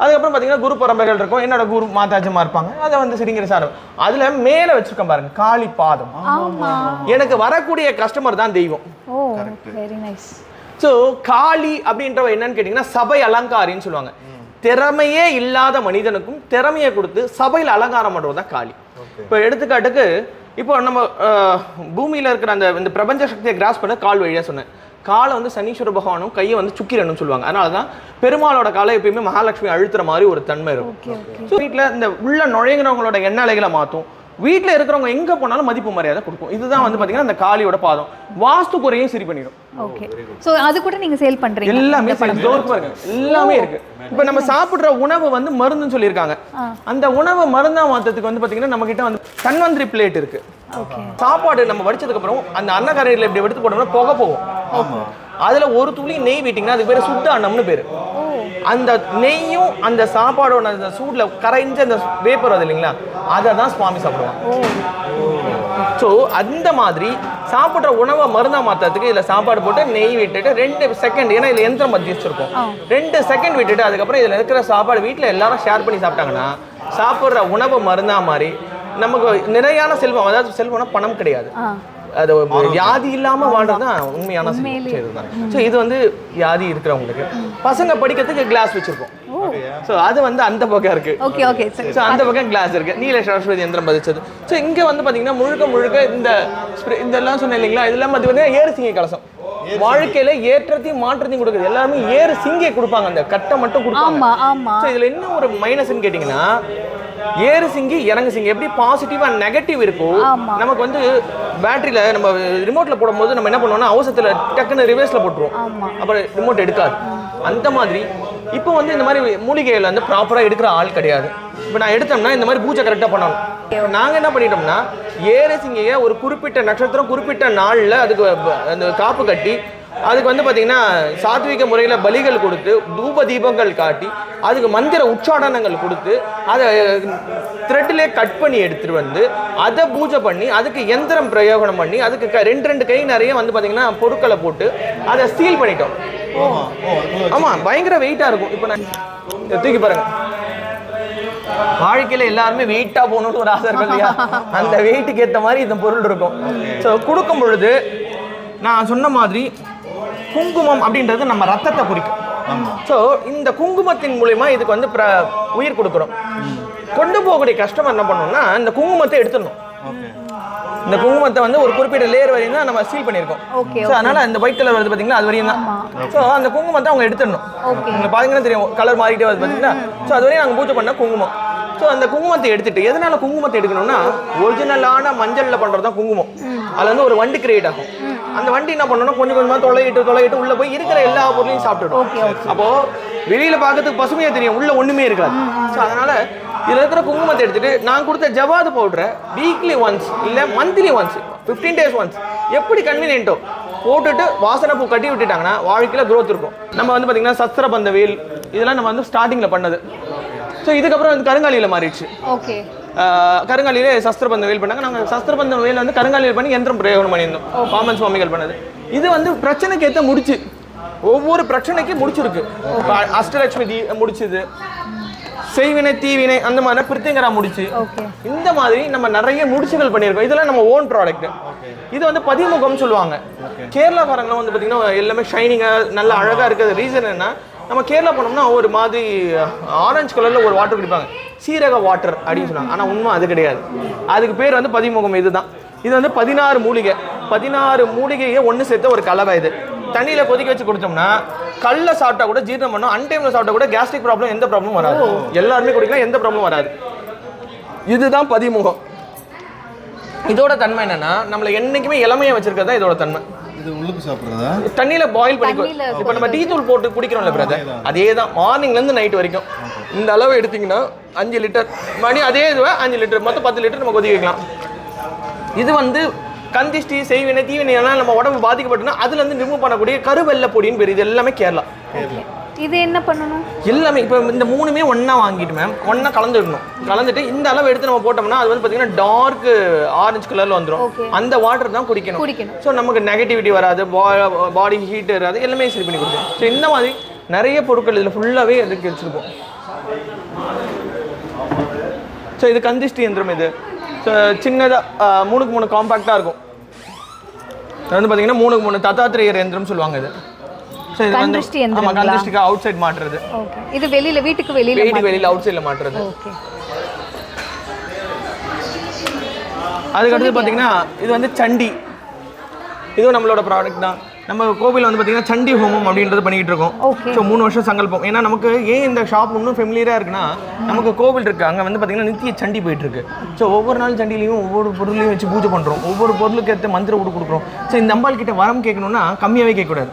Speaker 3: அதுக்கப்புறம் பாத்தீங்கன்னா குரு பரம்பரைகள் இருக்கும். என்னோட குரு மாதாஜிமா இருப்பாங்க. அதை வந்து சிரிங்கிற சாரம் அதுல மேல வச்சிருக்கேன் பாருங்க காளி பாதம். எனக்கு வரக்கூடிய கஸ்டமர் தான் தெய்வம்.
Speaker 2: Oh very nice
Speaker 3: so Kali அப்படின்றவ என்னன்னு கேட்டிங்கன்னா சபை அலங்காரின்னு சொல்லுவாங்க. திறமையே இல்லாத மனிதனுக்கும் திறமையை கொடுத்து சபையில் அலங்காரம் பண்ணுறது தான் காளி. இப்போ எடுத்துக்காட்டுக்கு இப்போ நம்ம பூமியில இருக்கிற அந்த இந்த பிரபஞ்ச சக்தியை கிராஸ் பண்ண கால் வழியா சொன்னேன். காலை வந்து சனீஸ்வர பகவானும் கையை வந்து சுக்கிரனும் சொல்லுவாங்க. அதனால தான் பெருமாளோட காலை எப்பயுமே மகாலட்சுமி அழுத்துற மாதிரி ஒரு தன்மை இருக்கும்.
Speaker 2: Okay okay.
Speaker 3: ஸோ வீட்டில் இந்த உள்ள நுழைகிறவங்களோட எண்ணலைகளை மாற்றும் வீட்டில் இருக்கிறவங்க எங்கே போனாலும் மதிப்பு மரியாதை கொடுக்கும். இதுதான் வந்து பார்த்தீங்கன்னா அந்த காளியோட பாதம். வாஸ்து குறையும் சரி பண்ணிடும்.
Speaker 2: ஓகே. சோ அது கூட நீங்க சேல் பண்றீங்க
Speaker 3: எல்லாமே பாருங்க. எல்லாமே இருக்கு. இப்போ நம்ம சாப்பிடுற உணவு வந்து மருந்துன்னு சொல்லியிருக்காங்க. அந்த உணவை மருந்தா மாத்ததுக்கு வந்து பாத்தீங்கன்னா நம்ம கிட்ட வந்து தன்வந்திரி பிளேட் இருக்கு. சாப்பாடு நம்ம வடிச்சதுக்கு அப்புறம் அந்த அன்னக்கரையில இப்படி எடுத்து போட்டோம்னா புகை போகும். அதுல ஒரு துளி நெய் விட்டீங்கன்னா அதுக்கு பேர் சுத்த அன்னம்னு பேரு. அந்த நெய்யும் அந்த சாப்பாடோட அந்த சூட்ல கரைஞ்ச அந்த வேப்பர் வருது இல்லைங்களா? அதை தான் சுவாமி சாப்பிடுவாங்க. ஸோ அந்த மாதிரி சாப்பிட்ற உணவை மருந்தா மாத்துறதுக்கு இதுல சாப்பாடு போட்டு நெய் விட்டுட்டு ரெண்டு செகண்ட் ஏன்னா இதுல எந்திரம் மத்தி வச்சிருக்கோம். ரெண்டு செகண்ட் விட்டுட்டு அதுக்கப்புறம் இதுல இருக்கிற சாப்பாடு வீட்ல எல்லாரும் ஷேர் பண்ணி சாப்பிட்டாங்கன்னா சாப்பிட்ற உணவு மருந்தா மாதிரி நமக்கு நிறையான செல்வம் அதாவது செல்வம்னா பணம் கிடையாது. அது ஒரு வியாதி இல்லாம வாழ்றது தான் உண்மையான. செய்வது தான் ஸோ இது வந்து வியாதி இருக்கிறவங்களுக்கு. பசங்க படிக்கிறதுக்கு கிளாஸ் வச்சிருக்கோம் ஸோ அது வந்து அந்த பக்கம் இருக்கு.
Speaker 2: Okay okay. சரி.
Speaker 3: ஸோ அந்த பக்கம் கிளாஸ் இருக்கு. நீல சரஸ்வதி யந்திரம் பதிச்சது. ஸோ இங்க வந்து பாத்தீங்கன்னா முழுக்க முழுக்க இந்த இதெல்லாம் சொன்னேன் இல்லைங்களா? இதெல்லாம் பார்த்தீங்கன்னா ஏறு சிங்கை கலசம். வாழ்க்கையில ஏற்றத்தையும் மாற்றத்தையும் கொடுக்குது. எல்லாருமே ஏறு சிங்கை கொடுப்பாங்க. அந்த கட்டை மட்டும் கொடுப்பாங்க.
Speaker 2: ஆமா ஆமா.
Speaker 3: ஸோ இதுல என்ன ஒரு மைனஸ்ன்னு கேட்டிங்கன்னா ஏறு சிங்கி இறங்கு சிங்கி. எப்படி பாசிட்டிவ் அண்ட் நெகட்டிவ் இருக்கோ. நமக்கு வந்து பேட்டரியில நம்ம ரிமோட்ல போடும்போது நம்ம என்ன பண்ணுவோம்னா அவசரத்துல டக்குன்னு ரிவர்ஸ்ல போட்டுருவோம். அப்புறம் ரிமோட் எடுக்காது. அந்த மாதிரி இப்போ வந்து இந்த மாதிரி மூலிகைகள் வந்து ப்ராப்பராக எடுக்கிற ஆள் கிடையாது. இப்போ நான் எடுத்தோம்னா இந்த மாதிரி பூஜை கரெக்டாக பண்ணணும். நாங்கள் என்ன பண்ணிட்டோம்னா ஏரசிங்கையை ஒரு குறிப்பிட்ட நட்சத்திரம் குறிப்பிட்ட நாளில் அதுக்கு அந்த காப்பு கட்டி அதுக்கு வந்து பார்த்தீங்கன்னா சாத்விக முறையில் பலிகள் கொடுத்து தூப தீபங்கள் காட்டி அதுக்கு மந்திர உச்சாடனங்கள் கொடுத்து அதை த்ரெட்டிலே கட் பண்ணி எடுத்துட்டு வந்து அதை பூஜை பண்ணி அதுக்கு எந்திரம் பிரயோகனம் பண்ணி அதுக்கு க- ரெண்டு ரெண்டு கை நிறைய வந்து பார்த்தீங்கன்னா பொருட்களை போட்டு அதை சீல் பண்ணிட்டோம்.
Speaker 1: ஓ அதுக்குள்ள
Speaker 3: ஆமா பயங்கர வெயிட்டா இருக்கும். இப்போ நான் தூக்கி பாருங்க. வாழ்க்கையில எல்லாருமே வெயிட்டா போகணும்னு ஒரு ஆசை இருக்கும் இல்லையா? அந்த வெயிட்டுக்கு ஏத்த மாதிரி இந்த பொருள் இருக்கும். ஸோ கொடுக்கும் பொழுது நான் சொன்ன மாதிரி குங்குமம் அப்படின்றது நம்ம ரத்தத்தை குறிக்கும். ஸோ இந்த குங்குமத்தின் மூலியமா இதுக்கு வந்து பிர- உயிர் கொடுக்குறோம். கொண்டு போகக்கூடிய கஸ்டமர் என்ன பண்ணணும்னா இந்த குங்குமத்தை எடுத்துடணும். இந்த குங்குமத்தை வந்து ஒரு குறிப்பிட்ட லேயர் வரையும் தான் நம்ம சீல் பண்ணியிருக்கோம். ஸோ அதனால இந்த ஒயிட் கலர் வருது பார்த்தீங்களா அது வரையும் தான். ஸோ அந்த குங்குமத்தை அவங்க எடுத்துடணும். உங்களுக்கு பார்த்தீங்கன்னா தெரியும் கலர் மாறிட்டே வருது பார்த்தீங்களா ஸோ அது வரையும் நாங்கள் பூஜை பண்ண குங்குமம். ஸோ அந்த குங்குமத்தை எடுத்துட்டு எதனால குங்குமத்தை எடுக்கணும்னா ஒரிஜினலான மஞ்சள்ல பண்றது தான் குங்குமம். அதுல வந்து ஒரு வண்டி கிரியேட் ஆகும். அந்த வண்டி என்ன பண்ணணும்னா கொஞ்சம் கொஞ்சமா தொலையிட்டு தொலையிட்டு உள்ள போய் இருக்கிற எல்லா பொருளையும் சாப்பிட்டுடும். அப்போ வெளியில பார்க்கறதுக்கு பசுமையா தெரியும். உள்ள ஒண்ணுமே இருக்காது. ஸோ அதனால இதுல இருக்கிற குங்குமத்தை எடுத்துட்டு நான் கொடுத்த ஜவாது பவுடரை வீக்லி ஒன்ஸ் இல்ல மந்த்லி ஒன்ஸ் 15 டேஸ் ஒன்ஸ் எப்படி கன்வீனியன்ட்டோ போட்டுட்டு வாசனை பூ கட்டி விட்டுட்டாங்கன்னா வாழ்க்கையில growth இருக்கும். நம்ம வந்து பாத்தீங்கன்னா சஸ்திரபந்த வேல் இதெல்லாம் நம்ம வந்து ஸ்டார்டிங்ல பண்ணது. ஸோ இதுக்கப்புறம் வந்து கருங்காலியில மாறிடுச்சு.
Speaker 2: ஓகே
Speaker 3: கருங்காலியிலே சஸ்திரபந்த வேல் பண்ணாங்க. நாங்கள் சஸ்திரபந்த வேல் வந்து கருங்காலியில் பண்ணி யந்திரம் பிரயோகம் பண்ணியிருந்தோம். பாமன் சுவாமிகள் பண்ணது. இது வந்து பிரச்சனைக்கு ஏற்ற முடிச்சு. ஒவ்வொரு பிரச்சனைக்கு முடிச்சிருக்கு. அஷ்டலட்சுமி முடிச்சுது. செய்வினை தீவினை அந்த மாதிரி பிரித்திங்கரா முடிச்சு.
Speaker 2: ஓகே
Speaker 3: இந்த மாதிரி நம்ம நிறைய முடிச்சுகள் பண்ணியிருக்கோம். இதெல்லாம் நம்ம ஓன் ப்ராடக்ட் இது வந்து பதிமுகம் சொல்லுவாங்க. கேரளாக்காரங்களாம் வந்து பார்த்தீங்கன்னா எல்லாமே ஷைனிங்காக நல்ல அழகாக இருக்கிறது ரீசன் என்ன நம்ம கேரளா போனோம்னா ஒரு மாதிரி ஆரஞ்சு கலரில் ஒரு வாட்டர் குடிப்பாங்க. சீரக வாட்டர் அப்படின்னு சொன்னாங்க ஆனால் உண்மை அது கிடையாது. அதுக்கு பேர் வந்து பதிமுகம். இதுதான். இது வந்து பதினாறு மூலிகை. பதினாறு மூலிகையை ஒன்று சேர்த்த ஒரு கலவை இது. தண்ணியில் கொதிக்க வச்சு குடிச்சோம்னா கல்ல சாப்பிட்டா கூட ஜீரணம் பண்ணும் அன்டைமில் சாப்பிட்டா கூட கேஸ்ட்ரிக் ப்ராப்ளம் எந்த ப்ராப்ளமும் வராது. எல்லாருமே குடிக்கலாம் எந்த ப்ராப்ளமும் வராது. இதுதான் பதிமுகம். இதோட தன்மை என்னன்னா நம்மள என்னைக்குமே இளமையா வச்சிருக்கிறது தான் இதோட தன்மை.
Speaker 1: இது உள்ளுக்கு சாப்பிட்றதா?
Speaker 3: தண்ணியில பாயில் பண்ணி இப்போ நம்ம டீ தூள் போட்டு குடிக்கிறோம்ல பிரதர் அதே தான். மார்னிங்ல இருந்து நைட் வரைக்கும். இந்த அளவு எடுத்தீங்கன்னா அஞ்சு லிட்டர் மணி அதே இதுவை அஞ்சு லிட்டர் மொத்தம் பத்து லிட்டர் நம்ம கொதிக்க வைக்கலாம். இது வந்து கந்திஷ்டி செய்வினை தீவினை எல்லாம் நம்ம உடம்பு பாதிக்கப்பட்டுனா அதுல இருந்து ரிமூவ் பண்ணக்கூடிய கருவெல்ல பொடின்னு பேர் இது எல்லாமே கேரளா.
Speaker 2: இது என்ன பண்ணணும்?
Speaker 3: எல்லாமே இப்போ இந்த மூணுமே ஒண்ணா வாங்கிட்டு மேம் ஒண்ணா கலந்துடணும். கலந்துட்டு இந்த அளவு எடுத்து நம்ம போட்டோம்னா அது வந்து பார்த்தீங்கன்னா டார்க் ஆரஞ்சு கலர்ல வந்துடும். அந்த வாட்டர் தான் குடிக்கணும்.
Speaker 2: குடிக்கணும்.
Speaker 3: ஸோ நமக்கு நெகட்டிவிட்டி வராது பாடி ஹீட் வராது எல்லாமே சரி பண்ணி கொடுக்கும் ஸோ இந்த மாதிரி நிறைய பொருட்கள் இதில் ஃபுல்லாகவே அதுக்கு வச்சுருப்போம் ஸோ இது கந்திஷ்டி எந்திரம் இது. சின்னதாக மூணுக்கு மூணு காம்பாக்டாக இருக்கும். இது வந்து பார்த்தீங்கன்னா மூணுக்கு மூணு தத்தாத்திரேயர் எந்திரம் சொல்லுவாங்க இது.
Speaker 2: கந்திஷ்டி
Speaker 3: ஆமாம் அவுட் சைட் மாட்டுறது
Speaker 2: இது வெளியில வீட்டுக்கு வெளியில
Speaker 3: வீட்டுக்கு வெளியில் அவுட் சைடில் மாட்டுறது
Speaker 2: ஓகே
Speaker 3: அதுக்கடுத்து பார்த்தீங்கன்னா இது வந்து சண்டி. இதுவும் நம்மளோட ப்ராடக்ட் தான். நம்ம கோவில் வந்து பார்த்தீங்கன்னா சண்டி ஹோமம் அப்படின்றது பண்ணிக்கிட்டு இருக்கோம். ஸோ மூணு வருஷம் சங்கல்பம். ஏன்னா நமக்கு ஏன் இந்த ஷாப் இன்னும் ஃபெமிலியராக இருக்குன்னா நமக்கு கோவில் இருக்கு. அங்கே வந்து பார்த்தீங்கன்னா நித்திய சண்டி போயிட்டு இருக்கு. ஸோ ஒவ்வொரு நாள் சண்டிலையும் ஒவ்வொரு பொருளையும் வச்சு பூஜை பண்ணுறோம் ஒவ்வொரு பொருளுக்கு ஏற்ற மந்திர கூட கொடுக்குறோம். ஸோ இந்த அம்பாள் கிட்ட வரம் கேட்கணும்னா கம்மியாகவே கேட்கக்கூடாது.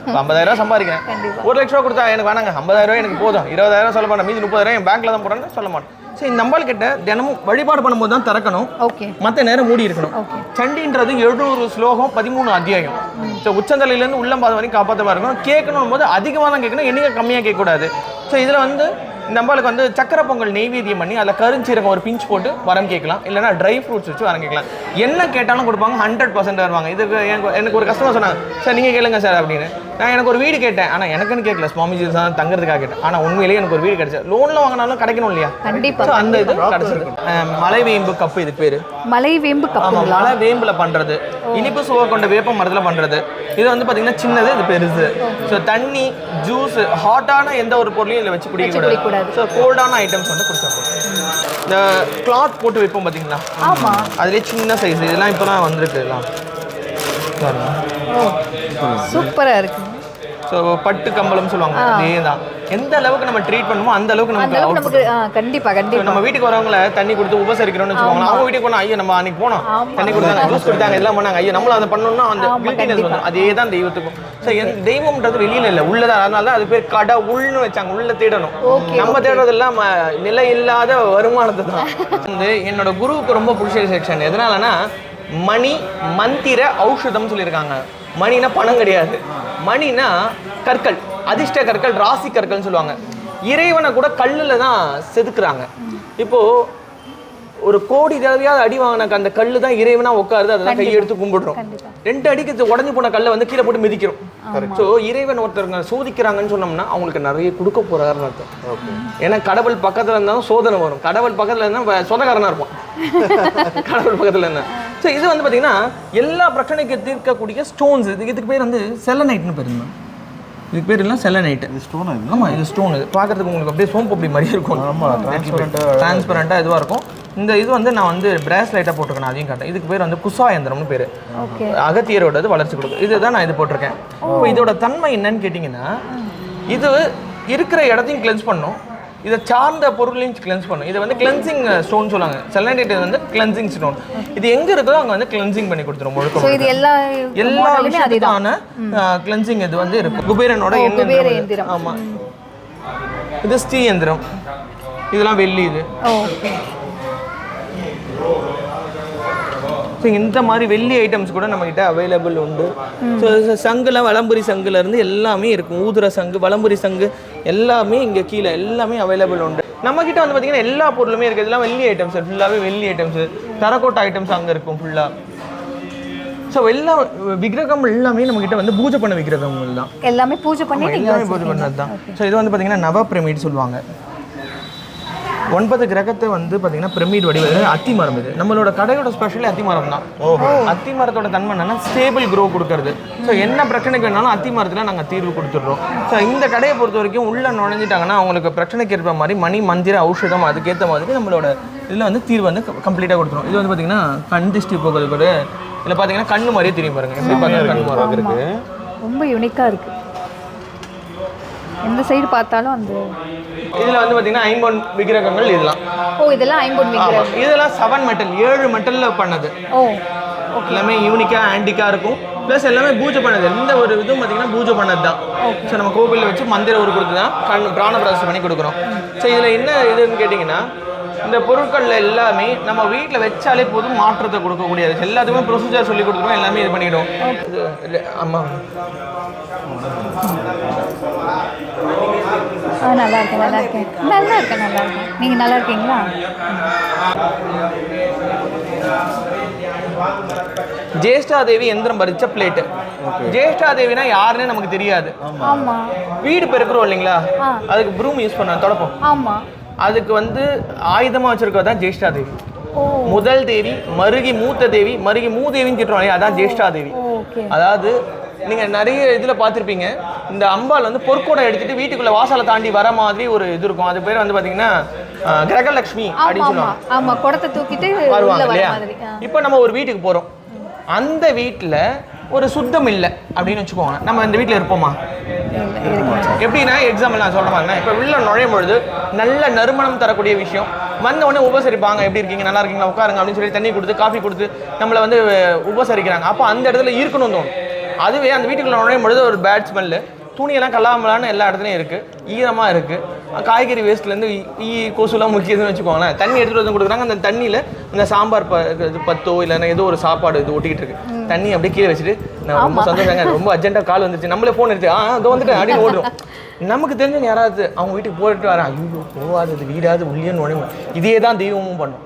Speaker 3: இப்போ ஐம்பதாயிரம் சம்பாதிக்கிறேன். ஒரு லட்ச ரூபா கொடுத்தா எனக்கு வேணாங்க ஐம்பதாயிரம் எனக்கு போதும். இருபதாயிரம் சொல்ல மாட்டேன். மீதி முப்பதாயிரம் என் பேங்க்ல தான் போடுறேன்னு சொல்ல மாட்டேன். ஸோ இந்த அம்பாள் கிட்ட தினமும் வழிபாடு பண்ணும்போது தான் திறக்கணும்.
Speaker 2: ஓகே
Speaker 3: மற்ற நேரம் மூடி இருக்கணும். சண்டின்றது எழுநூறு ஸ்லோகம் பதிமூணு அத்தியாயம். ஸோ உச்சந்தலையிலேருந்து உள்ளம்பாத வரைக்கும் காப்பாற்ற இருக்கணும் கேட்கணும் போது அதிகமாக தான் கேட்கணும். என்னைக்கு கம்மியாக கேட்கக்கூடாது. ஸோ இதில் வந்து இந்த அம்பாளுக்கு வந்து சக்கரை பொங்கல் நெய்வேத்தியம் பண்ணி அதில் கருஞ்சீரகம் ஒரு பிஞ்ச் போட்டு வரம் கேட்கலாம். இல்லைனா ட்ரை ஃப்ரூட்ஸ் வச்சு வரம் கேட்கலாம். என்ன கேட்டாலும் கொடுப்பாங்க ஹண்ட்ரட் பர்சன்ட் வருவாங்க. இதுக்கு எனக்கு எனக்கு ஒரு கஸ்டமர் சொன்னாங்க சார் நீங்கள் கேளுங்க சார் அப்படின்னு. நான் எனக்கு ஒரு வீடு கேட்டேன். ஆனால் எனக்குன்னு கேட்கல. சுவாமிஜி தான் தங்குறதுக்காக கேட்டேன். ஆனால் உண்மையிலேயே எனக்கு ஒரு வீடு கிடைச்சது. லோனில் வாங்கினாலும் கிடைக்கணும் இல்லையா?
Speaker 2: கண்டிப்பா
Speaker 3: ஸோ அந்த இது கிடச்சிருக்கு. மலை வேம்பு கப்பு இது பேர்.
Speaker 2: மலை வேம்பு கப்புங்களா?
Speaker 3: மலை வேம்புல பண்றது. இனிப்பு சுவை கொண்ட வேப்ப மரத்துல பண்றது. இது வந்து பாத்தீங்கன்னா சின்னது இது பெருசு. ஸோ தண்ணி ஜூஸ் ஹாட்டான எந்த ஒரு பொருளையும் இதில் வச்சு குடிக்க
Speaker 2: குடிக்கக்கூடாது.
Speaker 3: கூடாது. ஸோ கோல்டான ஐட்டம்ஸ் வந்து போதும். இந்த கிளாத் போட்டு வைப்போம் பாத்தீங்களா?
Speaker 2: ஆமா.
Speaker 3: அதுலேயே சின்ன சைஸ் இதெல்லாம் இப்போ தான் வந்திருக்கு இதெல்லாம்
Speaker 2: சூப்பரா இருக்கு.
Speaker 3: ஸோ பட்டு கம்பளம் சொல்லுவாங்க. அதே தான் எந்த அளவுக்கு நம்ம ட்ரீட் பண்ணுமோ அந்த அளவுக்கு நமக்கு
Speaker 2: நமக்கு கண்டிப்பா கண்டிப்பா.
Speaker 3: நம்ம வீட்டுக்கு வரவங்கள தண்ணி கொடுத்து உபசரிக்கிறோம்னு வச்சுக்கோங்களேன். அவங்க வீட்டுக்கு போனா ஐயோ நம்ம அன்னைக்கு போனோம். தண்ணி கொடுத்தாங்க ஜூஸ் கொடுத்தாங்க இதெல்லாம் பண்ணாங்க. ஐயோ நம்மளும் அதை பண்ணணும்னா அந்த
Speaker 2: கண்டிப்பா.
Speaker 3: வந்துடும் அதே தான் தெய்வத்துக்கும் ஸோ தெய்வம்ன்றது வெளியில இல்லை. உள்ளதான் அதனால தான் அது பேர் கடை உள்னு வச்சாங்க. உள்ள தேடணும். நம்ம தேடுறது எல்லாம் நிலை இல்லாத வருமானத்தை தான். வந்து என்னோட குருவுக்கு ரொம்ப பிடிச்ச செக்ஷன் எதனாலனா மணி மந்திர ஔஷதம் சொல்லியிருக்காங்க. மணினா பணம் கிடையாது. மணினா கற்கள் அதிர்ஷ்ட கற்கள் ராசி கற்கள்னு சொல்லுவாங்க. இறைவனை கூட கல்லில் தான் செதுக்குறாங்க. இப்போ ஒரு கோடி தடவையாவது அடி வாங்கின அந்த கல்லு தான் இறைவனா உட்காருது அதெல்லாம் கையெடுத்து கும்பிடுறோம். ரெண்டு அடிக்கு உடஞ்சு போன கல்லை வந்து கீழே போட்டு மிதிக்கிறோம். ஸோ இறைவன் ஒருத்தருங்க சோதிக்கிறாங்கன்னு சொன்னோம்னா அவங்களுக்கு நிறைய கொடுக்க போறாருன்னு அர்த்தம். ஏன்னா கடவுள் பக்கத்துல இருந்தாலும் சோதனை வரும். கடவுள் பக்கத்துல இருந்தா வ- சொந்தக்காரனா இருப்பான். கடவுள் பக்கத்துல இருந்தா. ஸோ இது வந்து பாத்தீங்கன்னா எல்லா பிரச்சனைக்கு தீர்க்கக்கூடிய ஸ்டோன்ஸ் இது இதுக்கு பேர் வந்து செலனைட்னு பேர் இருந்தா இதுக்கு பேர் எல்லாம் செலனைட்
Speaker 1: இது ஸ்டோன் இது?
Speaker 3: ஆமா இது ஸ்டோன் இது பார்க்கறதுக்கு உங்களுக்கு அப்படியே சோம்பு அப்படி மாதிரி இருக்கும்.
Speaker 1: ஆமா, transparent ஆ-
Speaker 3: டிரான்ஸ்பரண்டா இதுவா இருக்கும். இந்த இது வந்து நான் வந்து பிராஸ்லைட்டாக போட்டிருக்கேன் நான் அதையும் காட்டேன் இதுக்கு பேர் வந்து குசா யந்திரம்னு பேர்.
Speaker 2: ஓகே.
Speaker 3: அகத்தியரோட இது வளர்ச்சி கொடுக்கும். இதுதான் நான் இது போட்டிருக்கேன். இப்போ இதோட தன்மை என்னன்னு கேட்டிங்கன்னா இது இருக்கிற இடத்தையும் கிளென்ஸ் பண்ணும். இதை சார்ந்த பொருளையும் கிளென்ஸ் பண்ணும் இது வந்து கிளென்சிங் ஸ்டோன் சொல்லுவாங்க. செலனைட் வந்து கிளென்சிங் ஸ்டோன் இது எங்க இருக்குதோ அங்க வந்து கிளென்சிங் பண்ணி கொடுத்துரும் முழுக்க
Speaker 2: இது எல்லா
Speaker 3: எல்லா விஷயத்துக்கான கிளென்சிங் இது வந்து இருக்கும் குபேரனோட.
Speaker 2: எந்திரம்.
Speaker 3: ஆமா. இது ஸ்ரீ எந்திரம். இதெல்லாம் வெள்ளி இது. ஸோ இந்த மாதிரி வெள்ளி ஐட்டம்ஸ் கூட நம்மக்கிட்ட அவைலபிள் உண்டு. ஸோ சங்குல வலம்புரி சங்குல இருந்து எல்லாமே இருக்கும். ஊதுற சங்கு வலம்புரி சங்கு எல்லாமே இங்கே கீழே எல்லாமே அவைலபிள் உண்டு. நம்மக்கிட்ட வந்து பார்த்தீங்கன்னா எல்லா பொருளுமே இருக்குது இதெல்லாம் வெள்ளி ஐட்டம்ஸ் ஃபுல்லாகவே வெள்ளி ஐட்டம்ஸ் தரக்கோட்டை ஐட்டம்ஸ் அங்கே இருக்கும் ஃபுல்லாக ஸோ எல்லா விக்கிரகம் எல்லாமே நம்மக்கிட்ட வந்து பூஜை பண்ண விக்கிரகங்கள் தான்
Speaker 2: எல்லாமே பூஜை பண்ணி
Speaker 3: எல்லாமே பூஜை பண்ணது தான் ஸோ இது வந்து பார்த்தீங்கன்னா நவ பிரமிட் சொல்லுவாங்க. ஒன்பது கிரகத்தை வந்து பார்த்தீங்கன்னா பிரமிட் வடிவில் அத்தி மரம் இது. நம்மளோட கடையோட ஸ்பெஷலே அத்தி மரம் தான். அத்தி மரத்தோட தன்மை என்னன்னா ஸ்டேபிள் க்ரோ கொடுக்கறது. ஸோ என்ன பிரச்சனைக்கு வேணாலும் அத்தி மரத்தில் நாங்கள் தீர்வு கொடுத்துட்றோம். ஸோ இந்த கடையை பொறுத்த வரைக்கும் உள்ள நுழைஞ்சிட்டாங்கன்னா அவங்களுக்கு பிரச்சனைக்கு ஏற்ப மாதிரி மணி மந்திர ஔஷதம் அதுக்கேற்ற மாதிரி நம்மளோட இதில் வந்து தீர்வு வந்து கம்ப்ளீட்டாக கொடுத்துரும். இது வந்து பார்த்தீங்கன்னா கண் திஷ்டி போகிறதுக்கு ஒரு இதில் பார்த்தீங்கன்னா கண்ணு மாதிரியே தெரியும் பாருங்க. எப்படி பார்த்தா கண் மரம் இருக்கு
Speaker 2: ரொம்ப யூனிக்கா இருக்கு. எந்த சைடு பார்த்தாலும் அந்த
Speaker 3: இதில் வந்து பார்த்தீங்கன்னா ஐம்பொன் விக்கிரகங்கள் இதெல்லாம்.
Speaker 2: ஓ இதெல்லாம் ஐம்பொன் விக்கிரம்
Speaker 3: ஆமாம் இதெல்லாம் செவன் மெட்டல் ஏழு மெட்டலில் பண்ணது.
Speaker 2: ஓ
Speaker 3: எல்லாமே யூனிக்காக ஆன்டிக்காக இருக்கும். ப்ளஸ் எல்லாமே பூஜை பண்ணது. எந்த ஒரு இதுவும் பார்த்தீங்கன்னா பூஜை பண்ணது தான் ஸோ நம்ம கோவிலில் வச்சு மந்திர ஒரு கொடுத்து தான். கண் பிராண பிரதர்ஷனம் பண்ணி கொடுக்குறோம். ஸோ இதில் என்ன இதுன்னு கேட்டிங்கன்னா இந்த பொருட்கள்ல எல்லாமே நம்ம வீட்டில் வச்சாலே போதும் மாற்றத்தை கொடுக்கக்கூடியது. எல்லாத்துக்குமே ப்ரொசீஜர் சொல்லி கொடுத்துருவோம் எல்லாமே இது பண்ணிவிடும் ஆமாம்
Speaker 2: ஆ நல்லா இருக்கேன் நல்லா இருக்கேன் நல்லா இருக்கேன் நல்லா இருக்கேன் நீங்க நல்லா இருக்கீங்களா
Speaker 3: ஜேஷ்டாதேவி எந்திரம் பறிச்ச பிளேட்டு ஜேஷ்டாதேவினா யாருன்னு நமக்கு தெரியாது.
Speaker 2: ஆமா.
Speaker 3: வீடு பெருக்கிறோம் இல்லைங்களா. அதுக்கு ப்ரூம் யூஸ் பண்ண தொடப்போம்.
Speaker 2: ஆமா.
Speaker 3: அதுக்கு வந்து ஆயுதமா வச்சிருக்கறது தான் ஜேஷ்டா தேவி
Speaker 2: ஓ.
Speaker 3: முதல் தேவி மருகி மூத்த தேவி மருகி மூதேவின்னு சொல்றோம் இல்லையா? அதான் ஜேஷ்டா தேவி
Speaker 2: ஓகே.
Speaker 3: அதாவது நீங்க நிறைய இதுல பார்த்திருப்பீங்க. இந்த அம்பாள் வந்து பொற்கொடை எடுத்துட்டு வீட்டுக்குள்ள வாசலை தாண்டி வர மாதிரி ஒரு இது இருக்கும். அது பேர் வந்து பாத்தீங்கன்னா கிரகலட்சுமி அப்படின்னு சொல்லுவாங்க.
Speaker 2: ஆமா குடத்தை தூக்கிட்டு
Speaker 3: வருவாங்க
Speaker 2: வர
Speaker 3: இல்லையா. இப்போ நம்ம ஒரு வீட்டுக்கு போறோம். அந்த வீட்டுல ஒரு சுத்தம் இல்லை அப்படின்னு வச்சுக்கோங்க. நம்ம இந்த வீட்டுல இருப்போமா? எப்படின்னா எக்ஸாம்பிள் நான் மாதிரினா இப்போ உள்ள நுழையும் பொழுது நல்ல நறுமணம் தரக்கூடிய விஷயம். வந்த உடனே உபசரிப்பாங்க. எப்படி இருக்கீங்க? நல்லா இருக்கீங்களா? உட்காருங்க அப்படின்னு சொல்லி தண்ணி கொடுத்து காஃபி கொடுத்து நம்மளை வந்து உபசரிக்கிறாங்க. அப்போ அந்த இடத்துல இருக்கணும் தோணும். அதுவே அந்த வீட்டுக்குள்ள நுழையும் பொழுது ஒரு பேட் ஸ்மெல்லு துணியெல்லாம் கல்லாமலான்னு எல்லா இடத்துலையும் இருக்குது ஈரமாக இருக்குது காய்கறி வேஸ்ட்லேருந்து ஈ கொசுலாம் முக்கியதுன்னு வச்சுக்கோங்களேன். தண்ணி எடுத்துகிட்டு வந்து கொடுக்குறாங்க. அந்த தண்ணியில் இந்த சாம்பார் ப இது பத்தோ இல்லைன்னா ஏதோ ஒரு சாப்பாடு இது ஒட்டிக்கிட்டு இருக்கு. தண்ணி அப்படியே கீழே வச்சுட்டு நான் ரொம்ப சந்தோஷங்க. ரொம்ப அர்ஜென்ட்டாக கால் வந்துருச்சு. நம்மளே ஃபோன் எடுத்து ஆ அதோ வந்துட்டு அப்படின்னு ஓடுறோம். நமக்கு தெரிஞ்சவங்க யாராவது அவங்க வீட்டுக்கு போயிட்டு வரேன் ஐயோ போகாதது வீடாது உள்ளே நுழையும் இதே தான் தெய்வமும் பண்ணும்.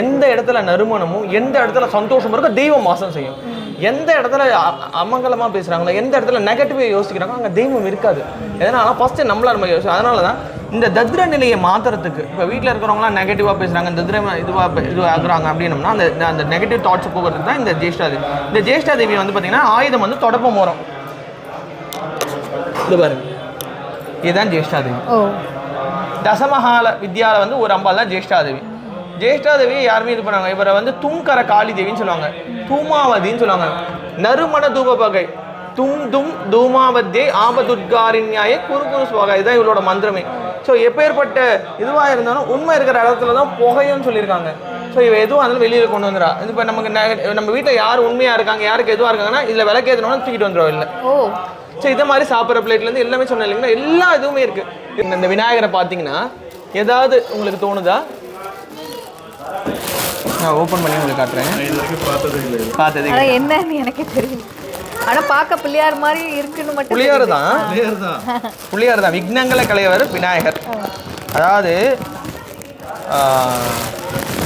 Speaker 3: எந்த இடத்துல நறுமணமும் எந்த இடத்துல சந்தோஷம் இருக்கோ தெய்வம் வாசம் செய்யும். எந்த இடத்துல அ- அமங்கலமா பேசுறாங்களோ எந்த இடத்துல நெகட்டிவ் யோசிக்கிறாங்களோ அங்க தெய்வம் இருக்காது. எதனால? ஃபர்ஸ்ட் நம்மள நம்ம யோசி அதனால தான் இந்த தத்ர நிலையை மாத்துறதுக்கு இப்போ வீட்டில் இருக்கிறவங்களாம் நெகட்டிவாக பேசுறாங்க தத்ர இதுவாக இது ஆகுறாங்க அப்படின்னம்னா அந்த அந்த நெகட்டிவ் தாட்ஸ் போகிறதுக்கு தான் இந்த ஜேஷ்டா தேவி இந்த ஜேஷ்டா தேவி வந்து பார்த்தீங்கன்னா ஆயுதம் வந்து தொடப்பம் மரம். இது பாருங்க. இதுதான் ஜேஷ்டா தேவி
Speaker 2: ஓ.
Speaker 3: தசமஹால வித்யால வந்து ஒரு அம்பாள் தான் ஜேஷ்டாதேவி. ஜேஷ்டாதேவியை யாருமே இது பண்ணாங்க? இவரை வந்து துங்கர காளி தேவின்னு சொல்லுவாங்க. தூமாவதின்னு சொல்லுவாங்க. நறுமண தூப பகை தும் தும் தூமாவத்தே ஆபதுத்காரின்யாய குரு குரு சுவாகா. இதுதான் இவளோட மந்திரமே. ஸோ எப்பேற்பட்ட இதுவாக இருந்தாலும் உண்மை இருக்கிற இடத்துல தான் புகையும் சொல்லியிருக்காங்க. ஸோ இவ எதுவும் அதில் வெளியில் கொண்டு வந்துடா இது இப்போ நமக்கு நம்ம வீட்டில் யார் உண்மையாக இருக்காங்க யாருக்கு எதுவாக இருக்காங்கன்னா இதில் விளக்கேற்றணும்னா தூக்கிட்டு வந்துடும் இல்லை
Speaker 2: ஓ.
Speaker 3: ஸோ இதை மாதிரி சாப்பிட்ற பிளேட்லேருந்து எல்லாமே சொன்னேன் இல்லைங்களா? எல்லா இதுவுமே இருக்குது இந்த விநாயகரை பார்த்தீங்கன்னா ஏதாவது உங்களுக்கு தோணுதா? நான் ஓப்பன் பண்ணி உங்களுக்கு காட்டுறேன்.
Speaker 1: இது வரைக்கும் பார்த்ததே இல்லை
Speaker 3: பார்த்ததே
Speaker 2: ஆனால் என்னன்னு எனக்கே தெரியல. ஆனால் பார்க்க பிள்ளையார் மாதிரி இருக்குன்னு மட்டும்
Speaker 3: புளியார் தான்.
Speaker 1: கிளியர் தான்.
Speaker 3: புளியார் தான். விக்னங்களை களையவர் விநாயகர். அதாவது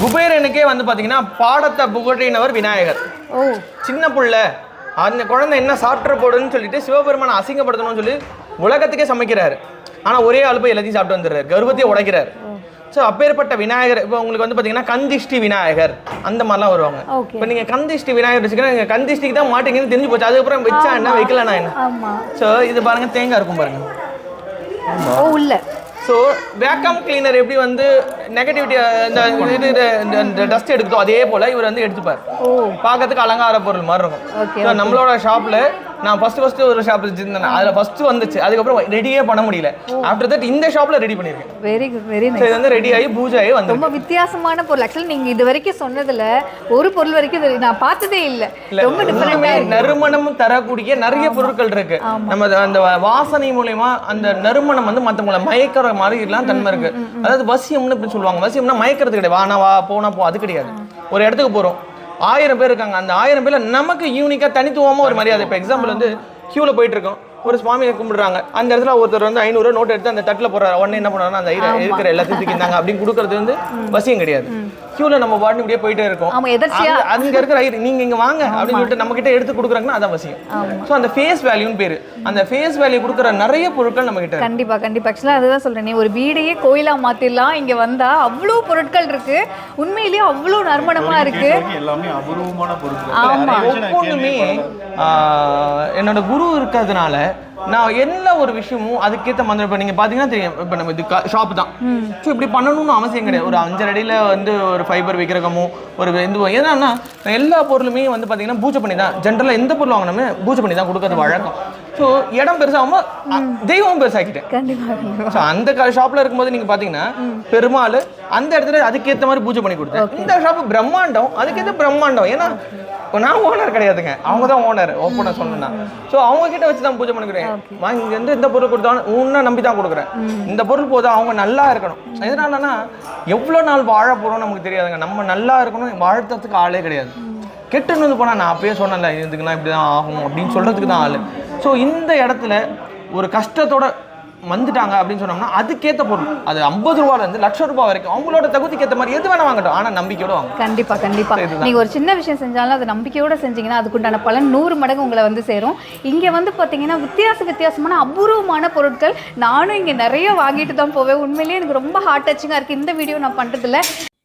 Speaker 3: குபேரனுக்கே வந்து பார்த்தீங்கன்னா பாடத்தை புகழினவர் விநாயகர்.
Speaker 2: ஓ.
Speaker 3: சின்ன புள்ள. அந்த குழந்தை என்ன சாப்பிட்ற போடுன்னு சொல்லிட்டு சிவபெருமானை அசிங்கப்படுத்தணும்னு சொல்லி உலகத்துக்கே சமைக்கிறாரு. ஆனால் ஒரே ஆளு போய் எல்லாத்தையும் சாப்பிட்டு வந்துடுறாரு. கர்ப்பத்தையே உடைக்கிறாரு. ஸோ அப்பேற்பட்ட விநாயகர் இப்போ உங்களுக்கு வந்து பார்த்தீங்கன்னா கந்திஷ்டி விநாயகர் அந்த மாதிரிலாம் வருவாங்க. இப்போ நீங்கள் கந்திஷ்டி விநாயகர் வச்சுக்கணும் நீங்கள் கந்திஷ்டிக்கு தான் மாட்டீங்கன்னு தெரிஞ்சு போச்சு. அதுக்கப்புறம் வச்சா என்ன வைக்கலனா என்ன? ஸோ இது பாருங்க தேங்காய் இருக்கும் பாருங்க.
Speaker 2: உள்ள.
Speaker 3: ஸோ வேக்கம் கிளீனர் எப்படி வந்து நெகட்டிவிட்டி இந்த டஸ்ட் எடுக்குதோ அதே போல் இவர் வந்து எடுத்துப்பார். பார்க்கறதுக்கு அலங்கார பொருள் மாதிரி இருக்கும். நம்மளோட ஷாப்பில் நான் ஃபர்ஸ்ட் ஃபர்ஸ்ட் ஒரு ஷாப் வச்சிருந்தேன். அதில் ஃபர்ஸ்ட் வந்துச்சு. அதுக்கப்புறம் ரெடியே பண்ண முடியல. ஆஃப்டர் தட் இந்த ஷாப்பில் ரெடி பண்ணியிருக்கேன்
Speaker 2: வெரி குட் வெரி நைஸ்
Speaker 3: இது வந்து ரெடி ஆகி பூஜை ஆகி வந்து
Speaker 2: ரொம்ப வித்தியாசமான பொருள். ஆக்சுவலி நீங்க இது வரைக்கும் சொன்னதுல ஒரு பொருள் வரைக்கும் நான் பார்த்ததே இல்ல. ரொம்ப டிஃபரெண்டா
Speaker 3: நறுமணம் தரக்கூடிய நிறைய பொருட்கள் இருக்கு. நம்ம அந்த வாசனை மூலயமா அந்த நறுமணம் வந்து மற்றவங்களை மயக்கிற மாதிரி எல்லாம் தன்மை இருக்கு. அதாவது வசியம்னு இப்படி சொல்லுவாங்க. வசியம்னா மயக்கிறது கிடையாது. வானா வா போனா போ அது கிடையாது. ஒரு இடத்துக்கு போறோம். ஆயிரம் பேர் இருக்காங்க. அந்த ஆயிரம் பேர்ல நமக்கு யூனிக்கா தனித்துவமா ஒரு மரியாதை. இப்போ எக்ஸாம்பிள் வந்து கியூல போயிட்டு இருக்கோம். ஒரு சுவாமியை கும்பிடுறாங்க. அந்த இடத்துல ஒருத்தர் வந்து ஐநூறு நோட் எடுத்து அந்த தட்டில் போடுறாரு. உடனே என்ன பண்ணுறாங்க அந்த ஐர- இருக்கிற எல்லாத்தையும் தூக்கி அப்படின்னு கொடுக்கறது வந்து வசியம் கிடையாது. கியூல நம்ம பாட்டு இப்படியே போயிட்டே இருக்கோம்.
Speaker 2: ஆமா எதர்ச்சியா?
Speaker 3: அங்க- இருக்கிற ஐயர் நீங்க இங்க வாங்க அப்படின்னு சொல்லிட்டு நம்ம கிட்ட எடுத்து கொடுக்குறாங்கன்னா அதான் அவசியம் சோ அந்த ஃபேஸ் வேல்யூன்னு பேரு. அந்த ஃபேஸ் வேல்யூ கொடுக்குற நிறைய பொருட்கள் நம்ம கிட்ட இருக்கு.
Speaker 2: கண்டிப்பா கண்டிப்பா. ஆக்சுவலா அதுதான் சொல்றேனே. ஒரு வீடையே கோயிலா மாத்திரலாம் இங்க வந்தா அவ்வளோ பொருட்கள் இருக்கு. உண்மையிலேயே அவ்வளோ நறுமணமா இருக்கு.
Speaker 1: எல்லாமே அபூர்வமான பொருட்கள்.
Speaker 3: ஒவ்வொன்றுமே என்னோட குரு இருக்கிறதுனால நான் எல்லா ஒரு விஷயமும் அதுக்கேற்ற மாதிரி இப்போ நீங்கள் பார்த்தீங்கன்னா தெரியும். இப்போ நம்ம இது ஷாப் தான். ஸோ இப்படி பண்ணணும்னு அவசியம் கிடையாது. ஒரு அஞ்சரை அடியில் வந்து ஒரு ஃபைபர் விக்கிரகமோ ஒரு இது ஏன்னா எல்லா பொருளுமே வந்து பார்த்தீங்கன்னா பூஜை பண்ணி தான் ஜென்ரலாக எந்த பொருள் வாங்கினோமே பூஜை பண்ணி தான் கொடுக்கறது வழக்கம். ஸோ இடம் பெருசாகாம தெய்வம் பெருசாக்கிட்டேன்.
Speaker 2: கண்டிப்பா கண்டிப்பா.
Speaker 3: ஸோ அந்த ஷாப்ல இருக்கும்போது நீங்க பாத்தீங்கன்னா பெருமாள் அந்த இடத்துல அதுக்கேத்த மாதிரி பூஜை பண்ணி கொடுத்தேன். இந்த ஷாப் பிரம்மாண்டம் அதுக்கேற்ற பிரம்மாண்டம். ஏன்னா நான் ஓனர் கிடையாதுங்க. அவங்க தான் ஓனர் ஓப்பனாக சொன்னா ஸோ அவங்க கிட்ட வச்சு தான் பூஜை பண்ணிக்கிறேன். வாங்கி இங்க இருந்து எந்த பொருள் கொடுத்தாலும் உன்னை நம்பி தான் கொடுக்குறேன். இந்த பொருள் போதும் அவங்க நல்லா இருக்கணும். எதனாலனா எவ்வளோ நாள் வாழ போறோம் நமக்கு தெரியாதுங்க. நம்ம நல்லா இருக்கணும் வாழ்த்துறதுக்கு ஆளே கிடையாது. கெட்டுன்னு வந்து போனால் நான் அப்பயே சொன்னேன்ல இதுக்குலாம் இப்படி தான் ஆகும் அப்படின்னு சொல்கிறதுக்கு தான் ஆள். ஸோ இந்த இடத்துல ஒரு கஷ்டத்தோட வந்துட்டாங்க அப்படின்னு சொன்னோம்னா அதுக்கேற்ற பொருள். அது ஐம்பது ரூபாலேருந்து லட்ச ரூபாய் வரைக்கும் அவங்களோட தகுதிக்கு ஏற்ற மாதிரி எது வேணா வாங்கட்டும். ஆனால் நம்பிக்கையோட வாங்க
Speaker 2: கண்டிப்பா கண்டிப்பா.
Speaker 3: இதுதான்.
Speaker 2: நீங்க ஒரு சின்ன விஷயம் செஞ்சாலும் அது நம்பிக்கையோட செஞ்சீங்கன்னா அதுக்குண்டான பலன் நூறு மடங்கு உங்களை வந்து சேரும். இங்க வந்து பாத்தீங்கன்னா வித்தியாச வித்தியாசமான அபூர்வமான பொருட்கள் நானும் இங்க நிறைய வாங்கிட்டு தான் போவேன். உண்மையிலேயே எனக்கு ரொம்ப ஹார்ட் டச்சிங்கா இருக்கு. இந்த வீடியோ நான் பண்றதுல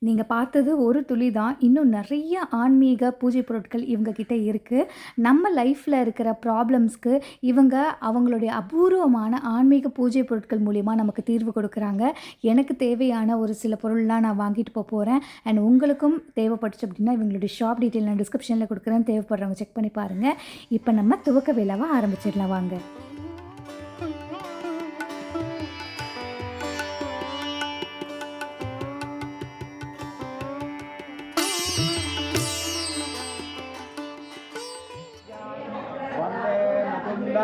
Speaker 4: நீங்கள் பார்த்தது ஒரு துளி தான். இன்னும் நிறைய ஆன்மீக பூஜை பொருட்கள் இவங்க கிட்ட இருக்குது நம்ம லைஃப்பில் இருக்கிற ப்ராப்ளம்ஸ்க்கு இவங்க அவங்களுடைய அபூர்வமான ஆன்மீக பூஜை பொருட்கள் மூலிமா நமக்கு தீர்வு கொடுக்குறாங்க. எனக்கு தேவையான ஒரு சில பொருள்லாம் நான் வாங்கிட்டு போக போகிறேன் அண்ட் உங்களுக்கும் தேவைப்பட்டுச்சு அப்படின்னா இவங்களுடைய ஷாப் டீட்டெயில் நான் டிஸ்கிரிப்ஷனில் கொடுக்குறேன். தேவைப்படுறவங்க செக் பண்ணி பாருங்கள் இப்போ நம்ம துவக்க விழாவை ஆரம்பிச்சிடலாம் வாங்க.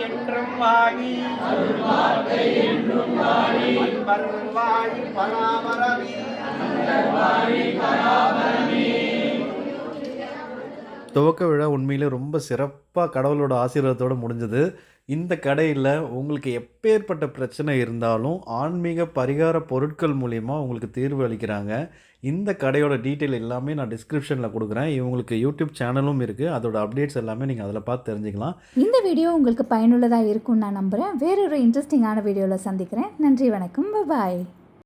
Speaker 5: என்றும் வாழி. என்றும் வாழி பராமரவி.
Speaker 1: துவக்க விழா உண்மையிலே ரொம்ப சிறப்பாக கடவுளோட ஆசீர்வாதத்தோடு முடிஞ்சது. இந்த கடையில் உங்களுக்கு எப்பேற்பட்ட பிரச்சனை இருந்தாலும் ஆன்மீக பரிகார பொருட்கள் மூலிமா உங்களுக்கு தீர்வு அளிக்கிறாங்க. இந்த கடையோட டீட்டெயில் எல்லாமே நான் டிஸ்கிரிப்ஷனில் கொடுக்குறேன். இவங்களுக்கு யூடியூப் சேனலும் இருக்குது அதோட அப்டேட்ஸ் எல்லாமே நீங்கள் அதில் பார்த்து தெரிஞ்சுக்கலாம்.
Speaker 6: இந்த வீடியோ உங்களுக்கு பயனுள்ளதாக இருக்கும்னு நான் நம்புகிறேன் வேறொரு இன்ட்ரெஸ்டிங்கான வீடியோவில் சந்திக்கிறேன். நன்றி வணக்கம். பாய்